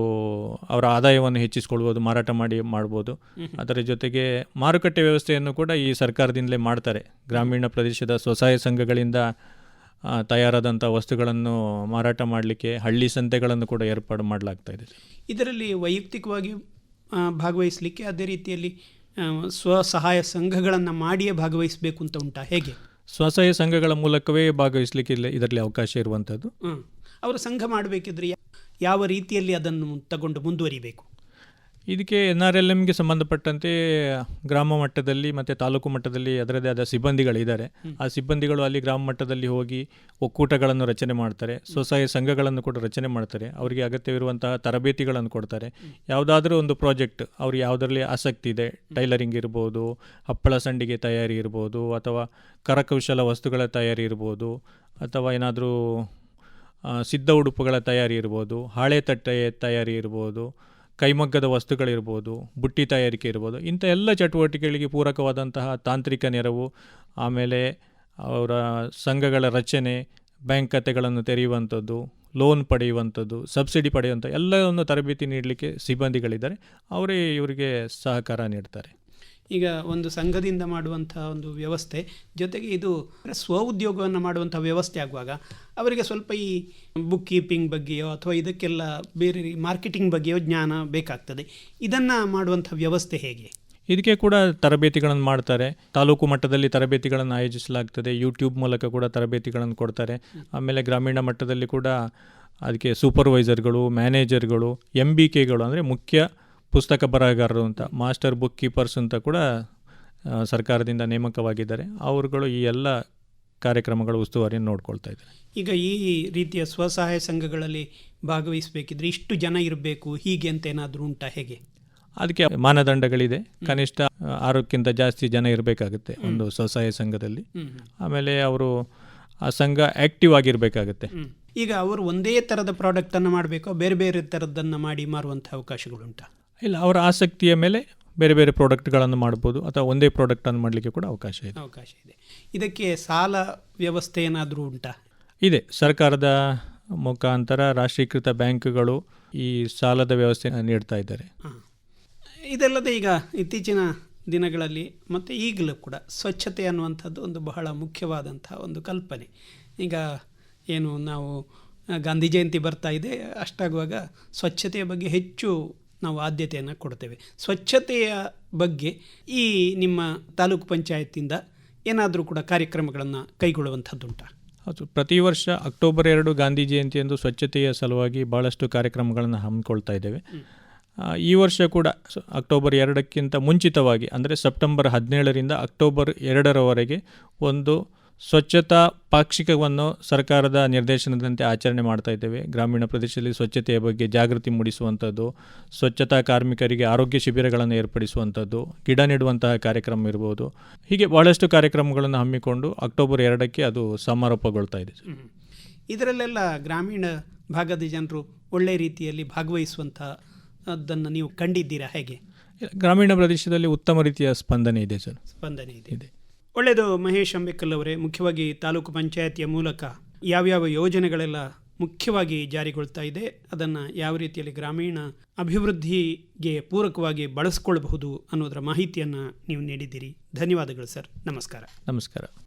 ಅವರ ಆದಾಯವನ್ನು ಹೆಚ್ಚಿಸ್ಕೊಳ್ಬೋದು ಮಾರಾಟ ಮಾಡಿ ಮಾಡ್ಬೋದು. ಅದರ ಜೊತೆಗೆ ಮಾರುಕಟ್ಟೆ ವ್ಯವಸ್ಥೆಯನ್ನು ಕೂಡ ಈ ಸರ್ಕಾರದಿಂದಲೇ ಮಾಡ್ತಾರೆ. ಗ್ರಾಮೀಣ ಪ್ರದೇಶದ ಸ್ವಸಹಾಯ ಸಂಘಗಳಿಂದ ತಯಾರಾದಂಥ ವಸ್ತುಗಳನ್ನು ಮಾರಾಟ ಮಾಡಲಿಕ್ಕೆ ಹಳ್ಳಿ ಸಂತೆಗಳನ್ನು ಕೂಡ ಏರ್ಪಾಡು ಮಾಡಲಾಗ್ತಾ ಇದೆ. ಇದರಲ್ಲಿ ವೈಯಕ್ತಿಕವಾಗಿ ಭಾಗವಹಿಸಲಿಕ್ಕೆ ಅದೇ ರೀತಿಯಲ್ಲಿ ಸ್ವಸಹಾಯ ಸಂಘಗಳನ್ನು ಮಾಡಿಯೇ ಭಾಗವಹಿಸಬೇಕು ಅಂತ ಉಂಟಾ? ಹೇಗೆ? ಸ್ವಸಹಾಯ ಸಂಘಗಳ ಮೂಲಕವೇ ಭಾಗವಹಿಸಲಿಕ್ಕೆ ಇಲ್ಲ ಇದರಲ್ಲಿ ಅವಕಾಶ ಇರುವಂಥದ್ದು. ಅವರು ಸಂಘ ಮಾಡಬೇಕಿದ್ರೆ ಯಾವ ರೀತಿಯಲ್ಲಿ ಅದನ್ನು ತಗೊಂಡು ಮುಂದುವರಿಬೇಕು ಇದಕ್ಕೆ ಎನ್ ಆರ್ ಎಲ್ ಎಮ್ಗೆ ಸಂಬಂಧಪಟ್ಟಂತೆ ಗ್ರಾಮ ಮಟ್ಟದಲ್ಲಿ ಮತ್ತು ತಾಲೂಕು ಮಟ್ಟದಲ್ಲಿ ಅದರದೇ ಆದ ಸಿಬ್ಬಂದಿಗಳಿದ್ದಾರೆ. ಆ ಸಿಬ್ಬಂದಿಗಳು ಅಲ್ಲಿ ಗ್ರಾಮ ಮಟ್ಟದಲ್ಲಿ ಹೋಗಿ ಒಕ್ಕೂಟಗಳನ್ನು ರಚನೆ ಮಾಡ್ತಾರೆ. ಸ್ವಸಹಾಯ ಸಂಘಗಳನ್ನು ಕೂಡ ರಚನೆ ಮಾಡ್ತಾರೆ. ಅವರಿಗೆ ಅಗತ್ಯವಿರುವಂತಹ ತರಬೇತಿಗಳನ್ನು ಕೊಡ್ತಾರೆ. ಯಾವುದಾದ್ರೂ ಒಂದು ಪ್ರಾಜೆಕ್ಟ್ ಅವ್ರಿಗೆ ಯಾವುದರಲ್ಲಿ ಆಸಕ್ತಿ ಇದೆ ಟೈಲರಿಂಗ್ ಇರ್ಬೋದು ಹಪ್ಪಳ ಸಂಡಿಗೆ ತಯಾರಿ ಇರ್ಬೋದು ಅಥವಾ ಕರಕೌಶಲ ವಸ್ತುಗಳ ತಯಾರಿ ಇರ್ಬೋದು ಅಥವಾ ಏನಾದರೂ ಸಿದ್ಧ ಉಡುಪುಗಳ ತಯಾರಿ ಇರ್ಬೋದು ಹಾಳೆ ತಟ್ಟೆ ತಯಾರಿ ಇರ್ಬೋದು ಕೈಮಗ್ಗದ ವಸ್ತುಗಳಿರ್ಬೋದು, ಬುಟ್ಟಿ ತಯಾರಿಕೆ ಇರ್ಬೋದು, ಇಂಥ ಎಲ್ಲ ಚಟುವಟಿಕೆಗಳಿಗೆ ಪೂರಕವಾದಂತಹ ತಾಂತ್ರಿಕ ನೆರವು, ಆಮೇಲೆ ಅವರ ಸಂಘಗಳ ರಚನೆ, ಬ್ಯಾಂಕ್ ಖಾತೆಗಳನ್ನು ತೆರೆಯುವಂಥದ್ದು, ಲೋನ್ ಪಡೆಯುವಂಥದ್ದು, ಸಬ್ಸಿಡಿ ಪಡೆಯುವಂಥ ಎಲ್ಲವನ್ನು ತರಬೇತಿ ನೀಡಲಿಕ್ಕೆ ಸಿಬ್ಬಂದಿಗಳಿದ್ದಾರೆ. ಅವರೇ ಇವರಿಗೆ ಸಹಕಾರ ನೀಡ್ತಾರೆ. ಈಗ ಒಂದು ಸಂಘದಿಂದ ಮಾಡುವಂಥ ಒಂದು ವ್ಯವಸ್ಥೆ, ಜೊತೆಗೆ ಇದು ಸ್ವ ಉದ್ಯೋಗವನ್ನು ಮಾಡುವಂಥ ವ್ಯವಸ್ಥೆ ಆಗುವಾಗ ಅವರಿಗೆ ಸ್ವಲ್ಪ ಈ ಬುಕ್ ಕೀಪಿಂಗ್ ಬಗ್ಗೆಯೋ ಅಥವಾ ಇದಕ್ಕೆಲ್ಲ ಬೇರೆ ಮಾರ್ಕೆಟಿಂಗ್ ಬಗ್ಗೆಯೋ ಜ್ಞಾನ ಬೇಕಾಗ್ತದೆ. ಇದನ್ನು ಮಾಡುವಂಥ ವ್ಯವಸ್ಥೆ ಹೇಗೆ? ಇದಕ್ಕೆ ಕೂಡ ತರಬೇತಿಗಳನ್ನು ಮಾಡ್ತಾರೆ. ತಾಲೂಕು ಮಟ್ಟದಲ್ಲಿ ತರಬೇತಿಗಳನ್ನು ಆಯೋಜಿಸಲಾಗ್ತದೆ. ಯೂಟ್ಯೂಬ್ ಮೂಲಕ ಕೂಡ ತರಬೇತಿಗಳನ್ನು ಕೊಡ್ತಾರೆ. ಆಮೇಲೆ ಗ್ರಾಮೀಣ ಮಟ್ಟದಲ್ಲಿ ಕೂಡ ಅದಕ್ಕೆ ಸೂಪರ್ವೈಸರ್ಗಳು ಮ್ಯಾನೇಜರ್ಗಳು ಎಂ ಬಿ ಕೆಗಳು ಅಂದರೆ ಮುಖ್ಯ ಪುಸ್ತಕ ಬರಹಗಾರರು ಅಂತ ಮಾಸ್ಟರ್ ಬುಕ್ ಕೀಪರ್ಸ್ ಅಂತ ಕೂಡ ಸರ್ಕಾರದಿಂದ ನೇಮಕವಾಗಿದ್ದಾರೆ. ಅವರುಗಳು ಈ ಎಲ್ಲ ಕಾರ್ಯಕ್ರಮಗಳ ಉಸ್ತುವಾರಿಯನ್ನು ನೋಡ್ಕೊಳ್ತಾ ಇದ್ದಾರೆ. ಈಗ ಈ ರೀತಿಯ ಸ್ವಸಹಾಯ ಸಂಘಗಳಲ್ಲಿ ಭಾಗವಹಿಸಬೇಕಿದ್ರೆ ಇಷ್ಟು ಜನ ಇರಬೇಕು ಹೀಗೆ ಅಂತ ಏನಾದರೂ ಉಂಟಾ ಹೇಗೆ? ಅದಕ್ಕೆ ಮಾನದಂಡಗಳಿದೆ. ಕನಿಷ್ಠ ಆರೋಗ್ಯಕ್ಕಿಂತ ಆರಕ್ಕಿಂತ ಜಾಸ್ತಿ ಜನ ಇರಬೇಕಾಗುತ್ತೆ ಒಂದು ಸ್ವಸಹಾಯ ಸಂಘದಲ್ಲಿ. ಆಮೇಲೆ ಅವರು ಆ ಸಂಘ ಆ್ಯಕ್ಟಿವ್ ಆಗಿರಬೇಕಾಗುತ್ತೆ. ಈಗ ಅವರು ಒಂದೇ ಥರದ ಪ್ರಾಡಕ್ಟನ್ನು ಮಾಡಬೇಕೋ ಬೇರೆ ಬೇರೆ ಥರದ್ದನ್ನು ಮಾಡಿ ಮಾರುವಂಥ ಅವಕಾಶಗಳುಂಟಾ ಇಲ್ಲ ಅವರ ಆಸಕ್ತಿಯ ಮೇಲೆ ಬೇರೆ ಬೇರೆ ಪ್ರಾಡಕ್ಟ್ಗಳನ್ನು ಮಾಡ್ಬೋದು ಅಥವಾ ಒಂದೇ ಪ್ರಾಡಕ್ಟನ್ನು ಮಾಡಲಿಕ್ಕೆ ಕೂಡ ಅವಕಾಶ ಇದೆ. ಅವಕಾಶ ಇದೆ. ಇದಕ್ಕೆ ಸಾಲ ವ್ಯವಸ್ಥೆ ಏನಾದರೂ ಉಂಟಾ? ಇದೆ. ಸರ್ಕಾರದ ಮುಖಾಂತರ ರಾಷ್ಟ್ರೀಕೃತ ಬ್ಯಾಂಕ್ಗಳು ಈ ಸಾಲದ ವ್ಯವಸ್ಥೆ ನೀಡ್ತಾ ಇದ್ದಾರೆ. ಇದಲ್ಲದೆ ಈಗ ಇತ್ತೀಚಿನ ದಿನಗಳಲ್ಲಿ ಮತ್ತು ಈಗಲೂ ಕೂಡ ಸ್ವಚ್ಛತೆ ಅನ್ನುವಂಥದ್ದು ಒಂದು ಬಹಳ ಮುಖ್ಯವಾದಂಥ ಒಂದು ಕಲ್ಪನೆ. ಈಗ ಏನು ನಾವು ಗಾಂಧಿ ಜಯಂತಿ ಬರ್ತಾ ಇದೆ ಅಷ್ಟಾಗುವಾಗ ಸ್ವಚ್ಛತೆಯ ಬಗ್ಗೆ ಹೆಚ್ಚು ನಾವು ಆದ್ಯತೆಯನ್ನು ಕೊಡ್ತೇವೆ. ಸ್ವಚ್ಛತೆಯ ಬಗ್ಗೆ ಈ ನಿಮ್ಮ ತಾಲೂಕು ಪಂಚಾಯತಿಂದ ಏನಾದರೂ ಕೂಡ ಕಾರ್ಯಕ್ರಮಗಳನ್ನು ಕೈಗೊಳ್ಳುವಂಥದ್ದುಂಟ? ಹೌದು. ಪ್ರತಿ ವರ್ಷ ಅಕ್ಟೋಬರ್ ಎರಡು ಗಾಂಧಿ ಜಯಂತಿಯಂದು ಸ್ವಚ್ಛತೆಯ ಸಲುವಾಗಿ ಭಾಳಷ್ಟು ಕಾರ್ಯಕ್ರಮಗಳನ್ನು ಹಮ್ಮಿಕೊಳ್ತಾ ಇದ್ದೇವೆ. ಈ ವರ್ಷ ಕೂಡ ಅಕ್ಟೋಬರ್ ಎರಡಕ್ಕಿಂತ ಮುಂಚಿತವಾಗಿ ಅಂದರೆ ಸೆಪ್ಟೆಂಬರ್ ಹದಿನೇಳರಿಂದ ಅಕ್ಟೋಬರ್ ಎರಡರವರೆಗೆ ಒಂದು ಸ್ವಚ್ಛತಾ ಪಾಕ್ಷಿಕವನ್ನು ಸರ್ಕಾರದ ನಿರ್ದೇಶನದಂತೆ ಆಚರಣೆ ಮಾಡ್ತಾ ಇದ್ದೇವೆ. ಗ್ರಾಮೀಣ ಪ್ರದೇಶದಲ್ಲಿ ಸ್ವಚ್ಛತೆಯ ಬಗ್ಗೆ ಜಾಗೃತಿ ಮೂಡಿಸುವಂಥದ್ದು ಸ್ವಚ್ಛತಾ ಕಾರ್ಮಿಕರಿಗೆ ಆರೋಗ್ಯ ಶಿಬಿರಗಳನ್ನು ಏರ್ಪಡಿಸುವಂಥದ್ದು ಗಿಡ ನೆಡುವಂತಹ ಕಾರ್ಯಕ್ರಮ ಇರ್ಬೋದು. ಹೀಗೆ ಭಾಳಷ್ಟು ಕಾರ್ಯಕ್ರಮಗಳನ್ನು ಹಮ್ಮಿಕೊಂಡು ಅಕ್ಟೋಬರ್ ಎರಡಕ್ಕೆ ಅದು ಸಮಾರೋಪಗೊಳ್ತಾ ಇದೆ. ಇದರಲ್ಲೆಲ್ಲ ಗ್ರಾಮೀಣ ಭಾಗದ ಜನರು ಒಳ್ಳೆ ರೀತಿಯಲ್ಲಿ ಭಾಗವಹಿಸುವಂಥದ್ದನ್ನು ನೀವು ಕಂಡಿದ್ದೀರಾ ಹೇಗೆ? ಗ್ರಾಮೀಣ ಪ್ರದೇಶದಲ್ಲಿ ಉತ್ತಮ ರೀತಿಯ ಸ್ಪಂದನೆ ಇದೆ ಸರ್. ಸ್ಪಂದನೆ ಇದೆ. ಇದೆ. ಒಳ್ಳೆಯದು ಮಹೇಶ್ ಅಂಬಿಕಲ್ ಅವರೇ. ಮುಖ್ಯವಾಗಿ ತಾಲೂಕು ಪಂಚಾಯತಿಯ ಮೂಲಕ ಯಾವ್ಯಾವ ಯೋಜನೆಗಳೆಲ್ಲ ಮುಖ್ಯವಾಗಿ ಜಾರಿಗೊಳ್ತಾ ಇದೆ, ಅದನ್ನು ಯಾವ ರೀತಿಯಲ್ಲಿ ಗ್ರಾಮೀಣ ಅಭಿವೃದ್ಧಿಗೆ ಪೂರಕವಾಗಿ ಬಳಸ್ಕೊಳ್ಬಹುದು ಅನ್ನೋದರ ಮಾಹಿತಿಯನ್ನು ನೀವು ನೀಡಿದ್ದೀರಿ. ಧನ್ಯವಾದಗಳು ಸರ್. ನಮಸ್ಕಾರ. ನಮಸ್ಕಾರ.